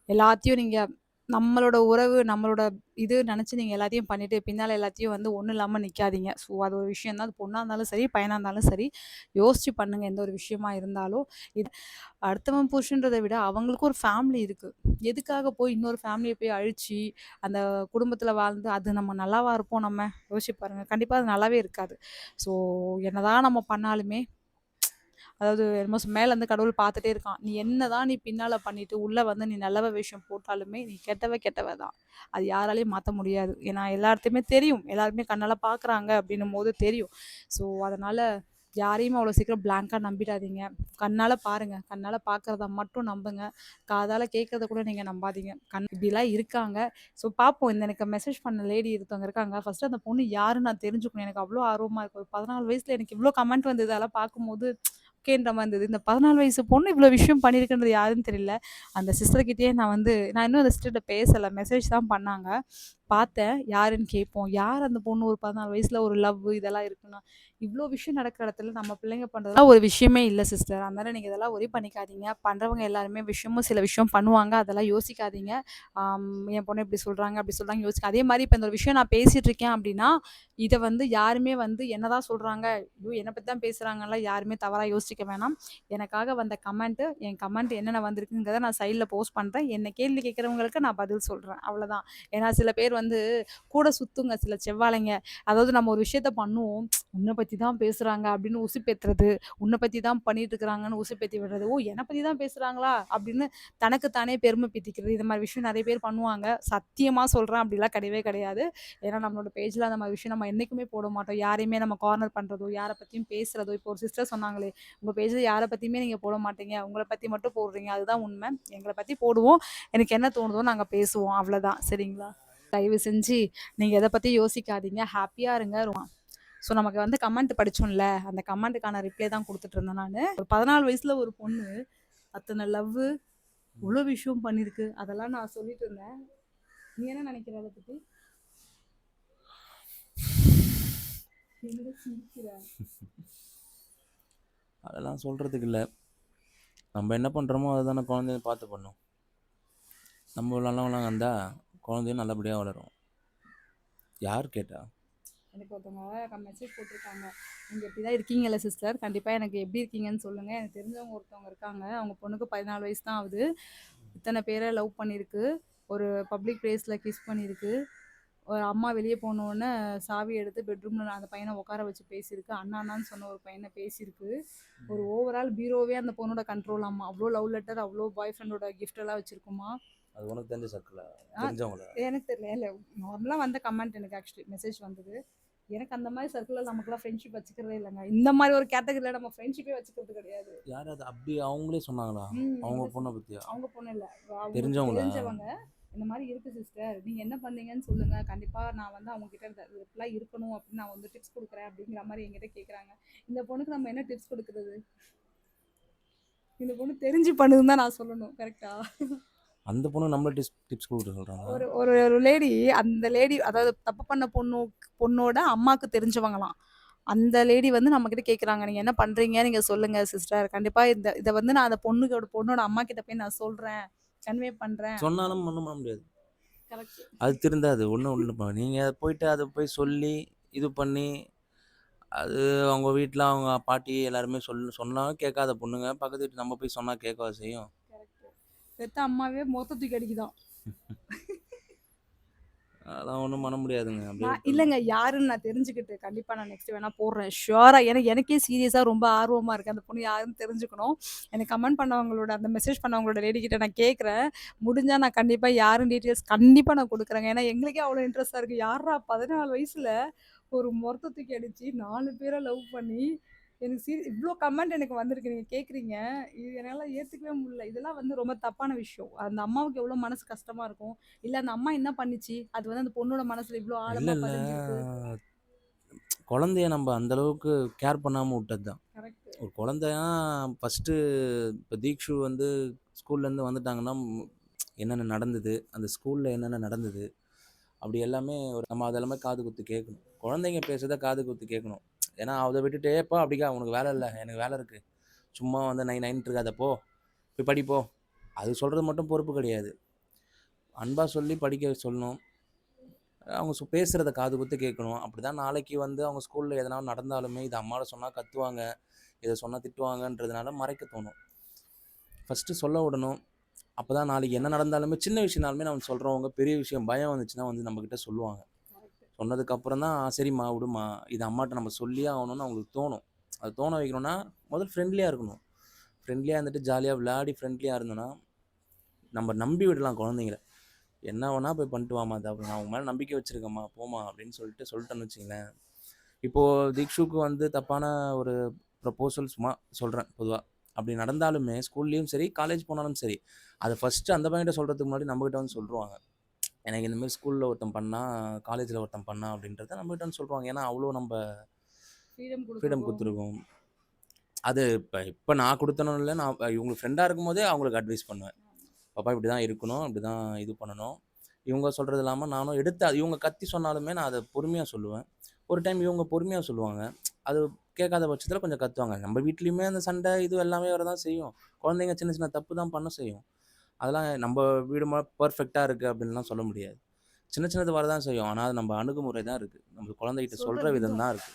எல்லாத்தையும் நீங்கள் நம்மளோட உறவு, நம்மளோட இது நினச்சி நீங்கள் எல்லாத்தையும் பண்ணிவிட்டு பின்னால் எல்லாத்தையும் வந்து ஒன்றும் இல்லாமல் நிற்காதீங்க ஸோ அது ஒரு விஷயம் தான். அது பொண்ணாக இருந்தாலும் சரி, பையனாக இருந்தாலும் சரி. யோசிச்சு பண்ணுங்கள் எந்த ஒரு விஷயமா இருந்தாலும். இது அடுத்தவன் புருஷன்றதை விட அவங்களுக்கும் ஒரு ஃபேமிலி இருக்குது எதுக்காக போய் இன்னொரு ஃபேமிலியை போய் அழித்து அந்த குடும்பத்தில் வாழ்ந்து அது நம்ம நல்லாவா இருப்போம் நம்ம? யோசிச்சு பாருங்கள் கண்டிப்பாக அது நல்லாவே இருக்காது. ஸோ என்னதான் நம்ம பண்ணாலுமே அதாவது என்னமோ மேலேருந்து கடவுள் பார்த்துட்டே இருக்கான். நீ என்ன தான் நீ பின்னால் பண்ணிட்டு, உள்ளே வந்து நீ நல்லவ விஷயம் போட்டாலுமே, நீ கெட்டவ கெட்டவ தான். அது யாராலையும் மாற்ற முடியாது. ஏன்னா எல்லாத்தையுமே தெரியும். எல்லாருமே கண்ணால் பார்க்குறாங்க அப்படின்னும்போது தெரியும். ஸோ அதனால் யாரையும் அவ்வளோ சீக்கிரம் பிளாங்காக நம்பிடாதீங்க. கண்ணால் பாருங்கள் கண்ணால் பார்க்குறத மட்டும் நம்புங்க. காதால் கேட்குறத கூட நீங்கள் நம்பாதீங்க. கண் இப்படிலாம் இருக்காங்க. ஸோ பார்ப்போம். இந்த எனக்கு மெசேஜ் பண்ண லேடி ஒருத்தவங்க இருக்காங்க. ஃபஸ்ட்டு அந்த பொண்ணு யாருன்னு நான் தெரிஞ்சுக்கணும். எனக்கு அவ்வளோ ஆர்வமாக இருக்கும் ஒரு பதினாலு வயசில் எனக்கு இவ்வளோ கமெண்ட் வந்து இதெல்லாம் பார்க்கும்போது ஓகேன்ற மாதிரி இருந்தது. இந்த 14 வயசு பொண்ணு இவ்வளோ விஷயம் பண்ணியிருக்குன்றது யாருன்னு தெரியல. அந்த சிஸ்டர்கிட்டயே நான் வந்து நான் இன்னும் அந்த சிஸ்டர்கிட்ட பேசலை மெசேஜ் தான் பண்ணாங்க. பார்த்தேன். யாருன்னு கேட்போம். யார் அந்த பொண்ணு ஒரு 14 வயசுல ஒரு லவ் இதெல்லாம் இருக்குன்னா, இவ்வளோ விஷயம் நடக்கிற இடத்துல நம்ம பிள்ளைங்க பண்ணுறதுலாம் ஒரு விஷயமே இல்லை சிஸ்டர். அதனால நீங்க இதெல்லாம் ஒரே பண்ணிக்காதீங்க. பண்றவங்க எல்லாருமே விஷயமும் சில விஷயம் பண்ணுவாங்க. அதெல்லாம் யோசிக்காதீங்க. என் பொண்ணு இப்படி சொல்றாங்க, அப்படி சொல்றாங்க யோசிக்க அதே மாதிரி இப்போ இந்த ஒரு விஷயம் நான் பேசிட்டு இருக்கேன் அப்படின்னா, இதை வந்து யாருமே வந்து என்னதான் சொல்றாங்க, ஐயோ! என்னை பற்றி தான் பேசுறாங்கன்லாம் யாருமே தவறா யோசிக்க வேணாம். எனக்காக வந்த கமெண்ட், என் கமெண்ட் என்னென்ன வந்திருக்குங்கிறத நான் சைட்ல போஸ்ட் பண்றேன். என்ன கேள்வி கேட்குறவங்களுக்கு நான் பதில் சொல்றேன். அவ்வளோதான். ஏன்னா சில பேர் வந்து கூட சுத்துங்க சில செவ்வாழைங்க. அதாவது நம்ம ஒரு விஷயத்த பண்ணுவோம். உன்னை பத்தி தான் பேசுறாங்க அப்படின்னு உசுப்பேத்துறது. உன்னை பத்தி தான் பண்ணிட்டு இருக்கிறாங்கன்னு உசுப்பேத்தி விடுறது. ஓ! என்னை பத்தி தான் பேசுறாங்களா? அப்படின்னு தனக்கு தானே பெருமை பீத்திக்கிறது. இந்த மாதிரி விஷயம் நிறைய பேர் பண்ணுவாங்க. சத்தியமா சொல்றேன் அப்படிலாம் கிடையவே கிடையாது. ஏன்னா நம்மளோட பேஜ்ல அந்த மாதிரி விஷயம் நம்ம என்னைக்குமே போட மாட்டோம். யாரையுமே நம்ம கார்னர் பண்றதோ, யாரை பத்தியும் பேசுறதோ, இப்போ ஒரு சிஸ்டர் சொன்னாங்களே, உங்க பேஜ்ல யாரை பத்தியுமே நீங்க போட மாட்டீங்க. உங்களை பத்தி மட்டும் போடுறீங்க. அதுதான் உண்மை. எங்களை பத்தி போடுவோம். எனக்கு என்ன தோணுதோ நாங்க பேசுவோம். அவ்வளோதான். சரிங்களா? தயவு செஞ்சு நீங்கள் எதை பற்றி யோசிக்காதீங்க. ஹாப்பியாக இருங்க. ஸோ நமக்கு வந்து கமெண்ட் படித்தோம்ல அந்த கமெண்ட்டுக்கான ரிப்ளை தான் கொடுத்துட்டு இருந்தேன் நான் ஒரு பதினாலு வயசில் ஒரு பொண்ணு அத்தனை லவ் இவ்வளோ விஷயம் பண்ணியிருக்கு. அதெல்லாம் நான் சொல்லிட்டு இருந்தேன். நீ என்ன நினைக்கிற அதை பற்றி அதெல்லாம் சொல்கிறதுக்கு இல்லை நம்ம என்ன பண்றோமோ அதுதானே குழந்தைய பார்த்து பண்ணும். நம்ம நல்லவங்களா வந்தால் குழந்தையும் நல்லபடியாக வளரும். யார் கேட்டா? எனக்கு ஒருத்தவங்க மெசேஜ் போட்டிருக்காங்க. நீங்கள் இப்படி தான் இருக்கீங்கல்ல சிஸ்டர். கண்டிப்பாக எனக்கு எப்படி இருக்கீங்கன்னு சொல்லுங்கள் எனக்கு தெரிஞ்சவங்க ஒருத்தவங்க இருக்காங்க. அவங்க பொண்ணுக்கு 14 வயசு தான் ஆகுது. இத்தனை பேரை லவ் பண்ணியிருக்கு. ஒரு பப்ளிக் பிளேஸில் கிஸ் பண்ணியிருக்கு. ஒரு அம்மா வெளியே போனோடனே சாவி எடுத்து பெட்ரூமில் அந்த பையனை உட்கார வச்சு பேசியிருக்கு. அண்ணா அண்ணான்னு சொன்ன ஒரு பையனை பேசியிருக்கு. ஒரு ஓவரால் பீரோவே அந்த பொண்ணோட கண்ட்ரோல் அம்மா அவ்வளோ லவ் லெட்டர், அவ்வளோ பாய் ஃப்ரெண்டோட கிஃப்டெல்லாம் வச்சுருக்குமா அது உனக்கு தெரிஞ்ச சர்க்கிளா? தெரிஞ்சவங்களா? எனக்கு தெரியல. இல்ல நார்மலா வந்த கமெண்ட் எனக்கு ஆக்சுவலி மெசேஜ் வந்தது. எனக்கு அந்த மாரி சர்க்கிள்ல நமக்கெல்லாம் ஃப்ரெண்ட்ஷிப் வச்சுக்கிறதே இல்லங்க. இந்த மாரி ஒரு கேட்டகரில நம்ம ஃப்ரெண்ட்ஷிப்பே வச்சுக்கிறது கிடையாது. யார் அது? அப்படி அவங்களே சொன்னாங்களா? அவங்க பொண்ண பத்தியா? அவங்க பொண்ணு இல்ல. தெரிஞ்சவங்களா? தெரிஞ்சவங்க. இந்த மாரி இருக்கு சிஸ்டர். நீங்க என்ன பண்ணீங்கன்னு சொல்லுங்க. கண்டிப்பா நான் வந்து அவங்க கிட்ட இந்த இப்படிலாம் இருக்கணும் அப்படின்னு நான் வந்து டிப்ஸ் குடுக்குறேன் அப்படிங்கிற மாரி என்கிட்ட கேட்குறாங்க. இந்த பொண்ணுக்கு நம்ம என்ன டிப்ஸ் குடுக்குறது? இந்த பொண்ணு தெரிஞ்சு பண்ணுதுன்னு தான் நான் சொல்லணும். கரெக்ட்டா? அந்த பொண்ணு நம்மள டிப்ஸ் டிப்ஸ் குடுக்க சொல்றாங்களா? ஒரு ஒரு ஒரு லேடி அந்த லேடி அதாவது தப்பு பண்ண பொண்ணு பொண்ணோட அம்மாக்கு தெரிஞ்சவங்களாம். அந்த லேடி வந்து நம்மகிட்ட கேட்குறாங்க. நீங்க என்ன பண்றீங்க? நீங்க சொல்லுங்க சிஸ்டர். கண்டிப்பா இந்த இத வந்து நான் அந்த பொண்ணுக்கோட பொண்ணோட அம்மா கிட்ட போய் நான் சொல்றேன். கன்வே பண்றேன். சொன்னாலும் ஒண்ணும் பண்ண முடியாது. அது திருந்தாது. ஒண்ணும் ஒண்ணும் பண்ண நீங்க போயிட்டு அத போய் சொல்லி, இது பண்ணி, அது அவங்க வீட்ல அவங்க பாட்டி எல்லாருமே சொல் சொன்னாலும் கேட்காத பொண்ணுங்க. பக்கத்து வீட்டு நம்ம போய் சொன்னா கேட்கவா செய்யும்? பெத்த அம்மாவே மொத்த தூக்கி அடிக்குதாம். அதெல்லாம் ஒண்ணும் பண்ண முடியாதுங்க. இல்லங்க யாருன்னு நான் தெரிஞ்சுக்கிட்டு கண்டிப்பா நான் நெக்ஸ்ட் வேணா போடுறேன். ஷூரா ஏன்னா எனக்கே சீரியஸா ரொம்ப ஆர்வமா இருக்கு. அந்த பொண்ணு யாருன்னு தெரிஞ்சுக்கணும். எனக்கு கமெண்ட் பண்ணவங்களோட அந்த மெசேஜ் பண்ணவங்களோட லேடி கிட்ட நான் கேட்குறேன். முடிஞ்சா நான் கண்டிப்பா யாருன்னு டீட்டெயில்ஸ் கண்டிப்பா நான் குடுக்குறேங்க. ஏன்னா எங்களுக்கே அவ்வளோ இன்ட்ரெஸ்ட்டா இருக்கு. யார்ரா 14 வயசுல ஒரு மொறத்த தூக்கி அடிச்சு 4 பேர லவ் பண்ணி எனக்கு சீ இவ்ளோ கமெண்ட் எனக்கு வந்திருக்கு. நீங்க கேட்குறீங்க. இது என்னால ஏத்துக்கவே முடியல. இதெல்லாம் வந்து ரொம்ப தப்பான விஷயம். அந்த அம்மாவுக்கு எவ்வளோ மனசு கஷ்டமா இருக்கும். இல்ல அந்த அம்மா என்ன பண்ணுச்சு? அது வந்து அந்த பொண்ணோட மனசுல இவ்ளோ இல்ல, ஆழமா இல்ல. பதிஞ்சிருக்கு. குழந்தைய நம்ம அந்த அளவுக்கு கேர் பண்ணாம விட்டது தான். கரெக்ட். ஒரு குழந்தையா ஃபர்ஸ்ட்டு இப்ப தீக்ஷு வந்து ஸ்கூல்லேருந்து வந்துட்டாங்கன்னா, என்னென்ன நடந்தது? அந்த ஸ்கூல்ல என்னென்ன நடந்தது? அப்படி எல்லாமே ஒரு நம்ம அது எல்லாமே காது குடுத்து கேட்கணும். குழந்தைங்க பேசுறத காது குடுத்து கேட்கணும். ஏன்னா அதை விட்டுட்டு, "எப்பா அப்படிக்கா உனக்கு வேலை இல்லை எனக்கு வேலை இருக்குது சும்மா வந்து நைன் நைன் இருக்காதப்போ போய் படிப்போ அது சொல்கிறது மட்டும் பொறுப்பு கிடையாது. அன்பாக சொல்லி படிக்க சொல்லணும். அவங்க பேசுகிறத காது குத்து கேட்கணும். அப்படிதான் நாளைக்கு வந்து அவங்க ஸ்கூலில் எதனா நடந்தாலுமே, இது அம்மாட்ட சொன்னால் கத்துவாங்க. இதை சொன்னால் திட்டுவாங்கன்றதுனால மறைக்க தோணும். ஃபஸ்ட்டு சொல்ல விடணும். அப்போ தான் நாளைக்கு என்ன நடந்தாலுமே சின்ன விஷயம்னாலுமே நம்ம சொல்கிறவங்க பெரிய விஷயம் பயம் வந்துச்சுன்னா வந்து நம்மக்கிட்ட சொல்லுவாங்க. சொன்னதுக்கப்புறம் சொன்னதுக்கு அப்புறம் தான், "சரிம்மா விடுமா இது அம்மாட்ட நம்ம சொல்லியே ஆகணும்னு" அவங்களுக்கு தோணும். அது தோண வைக்கணும்னா, முதல் ஃப்ரெண்ட்லியாக இருக்கணும். ஃப்ரெண்ட்லியாக இருந்துட்டு ஜாலியாக விளையாடி ஃப்ரெண்ட்லியாக இருந்தோன்னா நம்ம நம்பி விடலாம் குழந்தைங்கள. "என்ன வேணால் போய் பண்ணிட்டு வாம்மா. அப்படி நான் அவங்க மேலே நம்பிக்கை வச்சுருக்கேம்மா போம்மா" அப்படின்னு சொல்லிட்டு சொல்லிட்டேன்னு வச்சிங்களேன் இப்போது தீக்ஷுக்கு வந்து தப்பான ஒரு ப்ரப்போசல் சும்மா சொல்கிறேன் பொதுவாக அப்படி நடந்தாலுமே ஸ்கூல்லேயும் சரி, காலேஜ் போனாலும் சரி, அதை ஃபஸ்ட்டு அந்த பையன்கிட்ட சொல்கிறதுக்கு முன்னாடி நம்மகிட்ட வந்து சொல்லுவாங்க எனக்கு இந்த மாரி ஸ்கூல்ல ஒருத்தன் பண்ணான், காலேஜ்ல ஒருத்தன் பண்ணான் அப்படின்றத நம்மகிட்ட வந்து சொல்ருவாங்க. ஏன்னா அவ்வளோ நம்ப ஃப்ரீடம். குடுத்துருக்கோம். அது இப்ப இப்ப நான் குடுத்தேனும் இல்ல. நான் இவங்களுக்கு ஃப்ரெண்டா இருக்கும்போதே அவங்களுக்கு அட்வைஸ் பண்ணுவேன். "பாப்பா இப்படி தான் இருக்கணும். இப்படி தான் இது பண்ணணும்." இவங்க சொல்றது இல்லாம நானும் எடுத்து இவங்க கத்தி சொன்னாலுமே நான் அத பொறுமையா சொல்லுவேன். ஒரு டைம் இவங்க பொறுமையா சொல்லுவாங்க. அது கேட்காத பட்சத்தில கொஞ்சம் கத்துவாங்க. நம்ம வீட்லயுமே அந்த சண்டை இது எல்லாமே வரதான் செய்யும். குழந்தைங்க சின்ன சின்ன தப்பு தான் பண்ண செய்யும். அதெல்லாம் நம்ம வீடு ம பெர்ஃபெக்ட்டா இருக்கு அப்படின்லாம் சொல்ல முடியாது. சின்ன சின்னது வரதான் செய்யும். ஆனா அது நம்ம அணுகுமுறை தான் இருக்கு. நம்ம குழந்தைகிட்ட சொல்ற விதம். தான் இருக்கு.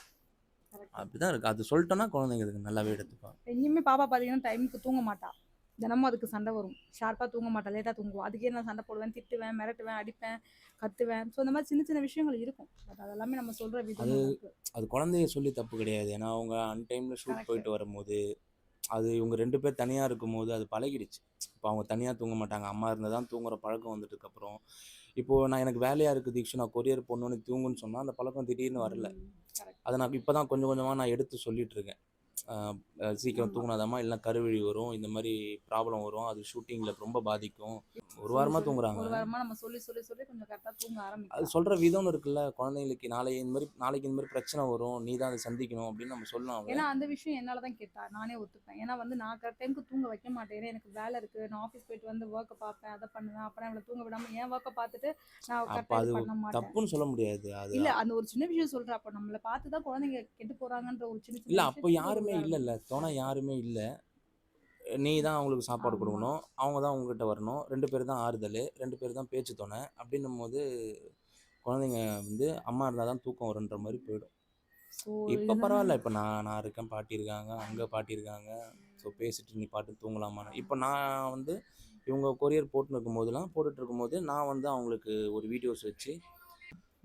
கரெக்ட். அப்படிதான் இருக்கு. அது சொல்ட்டோம்னா குழந்தைங்க அதுக்கு நல்லாவே எடுத்துப்பாங்க. எங்கேயுமே பாப்பா பார்த்தீங்கன்னா டைமுக்கு தூங்க மாட்டா. தினமும் அதுக்கு சண்டை வரும் ஷார்ப்பாக தூங்க மாட்டேன் லேட்டாக தூங்குவோம் அதுக்கே நான் சண்டை போடுவேன் திட்டுவேன் மிரட்டுவேன் அடிப்பேன் கத்துவேன் ஸோ இந்த மாதிரி சின்ன சின்ன விஷயங்கள் இருக்கும் பட் அதெல்லாமே நம்ம சொல்கிற விதம் அது- அது குழந்தைய சொல்லி தப்பு கிடையாது ஏன்னா அவங்க அன்டைமில் ஷூட் Correct. போயிட்டு வரும்போது அது இவங்க ரெண்டு பேர் தனியாக இருக்கும்போது அது பழகிடுச்சு. இப்போ அவங்க தனியாக தூங்க மாட்டாங்க. அம்மா இருந்தால் தான் தூங்குற பழக்கம் வந்துட்டுக்கப்புறம் இப்போது நான் எனக்கு வேலையாக இருக்குது தீக்ஷு. நான் கொரியர் போடணுன்னு தூங்குன்னு சொன்னால் அந்த பழக்கம் திடீர்னு வரல. அதை நான் இப்போ தான் கொஞ்சம் கொஞ்சமாக நான் எடுத்து சொல்லிட்டு இருக்கேன். ஆஹ் அஹ் சீக்கிரம். தூங்கினாதாம்மா இல்லைனா கருவிழி வரும் இந்த மாதிரி ப்ராப்ளம் வரும் அது ஷூட்டிங்கில் ரொம்ப பாதிக்கும். ஒரு வாரமாக தூங்குறாங்க. ஒரு வாரமா நம்ம சொல்லி சொல்லி சொல்லி கொஞ்சம் கரெக்டாக தூங்க அது ஆரம்பிக்கும் சொல்கிற விதம்னு இருக்குல்ல குழந்தைங்களுக்கு நாளைக்கு இந்த மாதிரி நாளைக்கு இந்த மாதிரி பிரச்சனை வரும் நீ தான் அதை சந்திக்கணும் அப்படின்னு நம்ம சொல்லலாம். ஏன்னா அந்த விஷயம் என்னால தான் கேட்டா நானே ஒத்துப்பேன். ஏன்னா வந்து நான் கரெக்ட் டைமுக்கு தூங்க வைக்க மாட்டேன். எனக்கு வேலை இருக்கு நான் ஆஃபீஸ் போயிட்டு வந்து ஒர்க்கை பார்ப்பேன் அதை பண்ணுவேன் அப்புறம் அவளை தூங்க விடாம என் ஒர்க்கை பார்த்துட்டு நான் கரெக்டாக அது பண்ண மாட்டேன். தப்புன்னு சொல்ல முடியாது அது இல்ல அந்த ஒரு சின்ன விஷயம் சொல்றேன். அப்ப நம்மள பார்த்து தான் குழந்தைங்க கெட்டு போறாங்கன்ற ஒரு சின்ன இல்லை அப்போ விஷயத்துக்கு யாருமே இல்லைல்ல. துணை யாருமே இல்லை. நீ தான் அவங்களுக்கு சாப்பாடு. கொடுக்கணும். அவங்க தான் உங்ககிட்ட வரணும். ரெண்டு பேர் தான் ஆறுதல். ரெண்டு பேர் தான் பேச்சு துணை. அப்படின்னும் போது குழந்தைங்க வந்து அம்மா இருந்தால் தான் தூக்கம் வருன்ற மாதிரி போயிடும். இப்போ பரவாயில்ல. இப்போ நான் நான் இருக்கேன். பாட்டி இருக்காங்க. அங்கே பாட்டி இருக்காங்க. ஸோ பேசிட்டு நீ பாட்டு தூங்கலாமா இப்போ நான் வந்து இவங்க கொரியர் போட்டுன்னு இருக்கும்போதெல்லாம் போட்டுட்டு இருக்கும்போது நான் வந்து அவங்களுக்கு ஒரு வீடியோஸ் வச்சு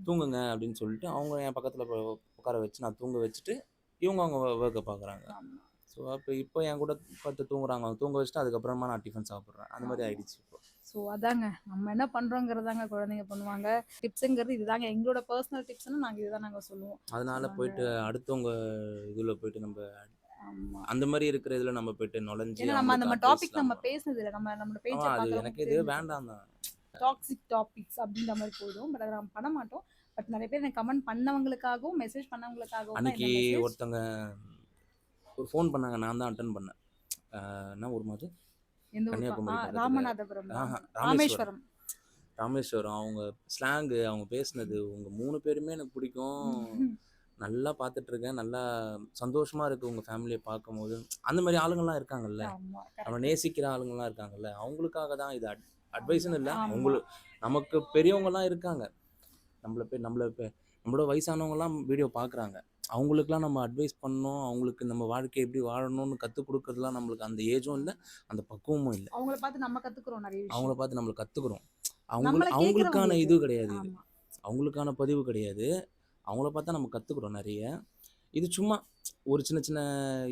தூங்குங்க அப்படின்னு சொல்லிட்டு அவங்க என் பக்கத்தில் உட்கார வச்சு நான் தூங்க வச்சுட்டு இவங்க அவங்க ஒர்க்கை பார்க்குறாங்க. ஸோ அப்போ இப்போ என் கூட பார்த்து தூங்குறாங்க. தூங்க வச்சுட்டு அதுக்கப்புறமா நான் டிஃபன் சாப்பிட்றேன். அந்த மாதிரி ஆயிடுச்சு இப்போ. ஸோ அதாங்க. நம்ம என்ன பண்றோங்கிறதாங்க குழந்தைங்க பண்ணுவாங்க. டிப்ஸுங்கிறது இதுதாங்க. எங்களோட பர்சனல் டிப்ஸ்னு நாங்க இதுதான் நாங்க சொல்லுவோம். அதனால போயிட்டு அடுத்தவங்க இதில் போயிட்டு நம்ம அந்த மாதிரி இருக்கிற இதில் நம்ம போயிட்டு நுழைஞ்சு நம்ம அந்த டாபிக் நம்ம பேசுனது இல்லை நம்ம நம்ம ஆ, பேச்சை எனக்கு இது வேண்டாம் தான். டாக்ஸிக் டாபிக்ஸ் அப்படின்ற மாதிரி போயிடும். பட் அதை நம்ம பண்ண மாட்டோம். பட் நிறைய பேர் எனக்கு கமெண்ட் பண்ணவங்களுக்காகவும் மெசேஜ் பண்ணவங்களுக்காகவும் அன்னைக்கு. ஒருத்தவங்க ஒரு ஃபோன் பண்ணாங்க. நான் தான் அட்டன் பண்ணேன். என்ன ஊர் மாதிரி கன்னியாகுமரி. ராமநாதபுரம் ராமேஸ்வரம். ராமேஸ்வரம். அவங்க ஸ்லாங்கு அவங்க பேசுனது உங்க மூணு பேருமே எனக்கு பிடிக்கும். நல்லா பார்த்துட்டு இருக்கேன் நல்லா சந்தோஷமா இருக்கு உங்க ஃபேமிலியை பார்க்கும்போது. அந்த மாதிரி ஆளுங்கள்லாம் இருக்காங்கல்ல. நம்ம நேசிக்கிற ஆளுங்கள்லாம் இருக்காங்கல்ல. அவங்களுக்காக தான் இது அட் அட்வைஸ்னு இல்லை. ஆமா. உங்களுக்கு நமக்கு பெரியவங்கலாம் இருக்காங்க. நம்மள போய் நம்மள நம்மளோட வயசானவங்கலாம் வீடியோ பார்க்குறாங்க. அவங்களுக்குலாம் நம்ம அட்வைஸ் பண்ணணும். அவங்களுக்கு நம்ம வாழ்க்கை எப்படி வாழணும்னு கற்றுக் கொடுக்கறதுலாம் நம்மளுக்கு அந்த ஏஜும் இல்லை அந்த பக்குவமும் இல்லை. அவங்கள பார்த்து நம்ம கத்துக்கிறோம் நிறைய அவங்கள பார்த்து நம்மள கற்றுக்குறோம் அவங்க அவங்களுக்கான. இது கிடையாது இது. அவங்களுக்கான பதிவு கிடையாது. அவங்கள பார்த்தா நம்ம கற்றுக்குறோம் நிறைய. இது சும்மா ஒரு சின்ன சின்ன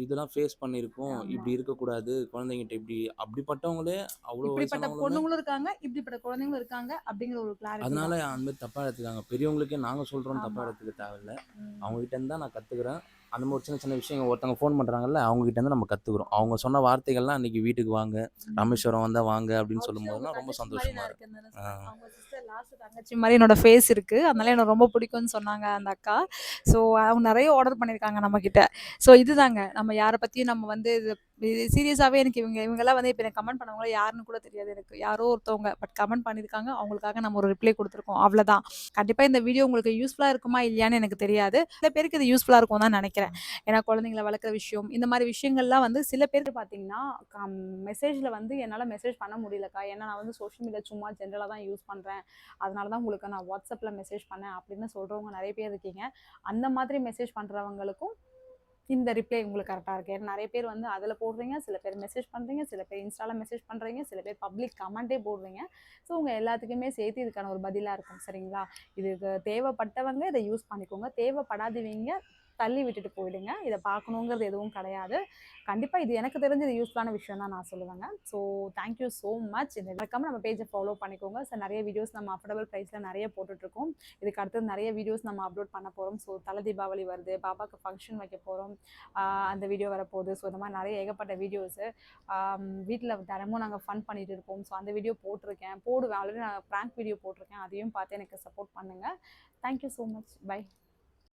இதெல்லாம் ஃபேஸ் பண்ணியிருக்கோம். இப்படி இருக்கக்கூடாது. குழந்தைங்கிட்ட இப்படி அப்படிப்பட்டவங்களே அவ்வளோ இப்படிப்பட்ட பொண்ணுங்களும் இருக்காங்க. இப்படிப்பட்ட குழந்தைங்களும் இருக்காங்க அப்படிங்கிற ஒரு கிளாரிட்டி அதனால அந்த மாதிரி தப்பாக எடுத்துக்காங்க. பெரியவங்களுக்கே நாங்கள் சொல்கிறோம் தப்பாக. எடுத்துக்க தேவையில்ல. அவங்க கிட்ட இருந்து தான் நான் கற்றுக்குறேன் அந்த மாதிரி சின்ன சின்ன விஷயங்கள் ஒருத்தவங்க ஃபோன் பண்ணுறாங்கல்ல அவங்க கிட்ட இருந்து நம்ம கற்றுக்குறோம் அவங்க சொன்ன வார்த்தைகள்லாம் அன்னைக்கு வீட்டுக்கு வாங்க ராமேஸ்வரம் வந்தா வாங்க அப்படின்னு சொல்லும்போதுலாம் ரொம்ப சந்தோஷமா இருக்கு ஆ. அவங்க சிஸ்டர் லாஸ்ட் தங்கச்சி மாதிரி என்னோட ஃபேஸ் இருக்கு. அதனால எனக்கு ரொம்ப பிடிக்கும்னு சொன்னாங்க அந்த அக்கா. ஸோ அவங்க நிறைய ஆர்டர் பண்ணியிருக்காங்க நம்ம கிட்ட ஸோ இதுதாங்க. நம்ம யாரை பற்றியும் நம்ம வந்து இது சீரியஸாகவே எனக்கு இவங்க இவங்கெல்லாம் வந்து இப்போ எனக்கு கமெண்ட் பண்ணவங்கள யாருன்னு கூட தெரியாது. எனக்கு யாரோ ஒருத்தவங்க பட் கமெண்ட் பண்ணியிருக்காங்க. அவங்களுக்காக நம்ம ஒரு ரிப்ளை கொடுத்துருக்கோம். அவ்வளோதான் கண்டிப்பாக இந்த வீடியோ உங்களுக்கு யூஸ்ஃபுல்லாக இருக்குமா இல்லையான்னு எனக்கு தெரியாது. சில பேருக்கு இது யூஸ்ஃபுல்லாக இருக்கும் தான் நினைக்கிறேன். ஏன்னா குழந்தைங்கள வளர்க்குற விஷயம் இந்த மாதிரி விஷயங்கள்லாம் வந்து சில பேருக்கு பார்த்தீங்கன்னா மெசேஜில் வந்து என்னால் மெசேஜ் பண்ண முடியலக்கா? ஏன்னா நான் வந்து சோஷியல் மீடியா சும்மா ஜென்ரலாக தான் யூஸ் பண்ணுறேன் அதனால தான் உங்களுக்கு நான் வாட்ஸ்அப்பில் மெசேஜ் பண்ணேன் அப்படின்னு சொல்கிறவங்க நிறைய பேர் இருக்கீங்க. அந்த மாதிரி மெசேஜ் பண்ணுறவங்களுக்கும் இந்த ரிப்ளை உங்களுக்கு கரெக்டாக இருக்கு. ஏன்னா நிறைய பேர் வந்து அதில் போடுறீங்க சில பேர் மெசேஜ் பண்ணுறீங்க சில பேர் இன்ஸ்டாவில் மெசேஜ் பண்ணுறீங்க சில பேர் பப்ளிக் கமெண்ட்டே போடுறீங்க ஸோ உங்கள் எல்லாத்துக்குமே சேர்த்து இதுக்கான ஒரு பதிலாக இருக்கும் சரிங்களா? இதுக்கு தேவைப்பட்டவங்க இதை யூஸ் பண்ணிக்கோங்க. தேவைப்படாதவங்க தள்ளி விட்டுட்டு போயிடுங்க. இதை பார்க்கணுங்கிறது எதுவும் கிடையாது. கண்டிப்பாக இது எனக்கு தெரிஞ்ச இது யூஸ்ஃபுல்லான விஷயம் தான் நான் சொல்லுவேங்க. ஸோ தேங்க்யூ ஸோ மச் இந்த மறக்காம நம்ம பேஜை ஃபாலோ பண்ணிக்கோங்க. ஸோ நிறைய வீடியோஸ் நம்ம அஃபோர்டபுள் ப்ரைஸில் நிறைய போட்டுட்ருக்கோம். இதுக்கு அடுத்து நிறைய வீடியோஸ் நம்ம அப்லோட் பண்ண போகிறோம் ஸோ தலை தீபாவளி வருது பாபாவுக்கு ஃபங்க்ஷன் வைக்க போகிறோம் அந்த வீடியோ வரப்போகுது. ஸோ இந்த மாதிரி நிறைய ஏகப்பட்ட வீடியோஸு வீட்டில் தினமும் நாங்கள் ஃபன் பண்ணிட்டு இருப்போம். ஸோ அந்த வீடியோ போட்டிருக்கேன். போடுவேன். ஆல்ரெடி நான் ப்ராங்க் வீடியோ போட்டிருக்கேன். அதையும் பார்த்து எனக்கு சப்போர்ட் பண்ணுங்கள் தேங்க்யூ ஸோ மச் பை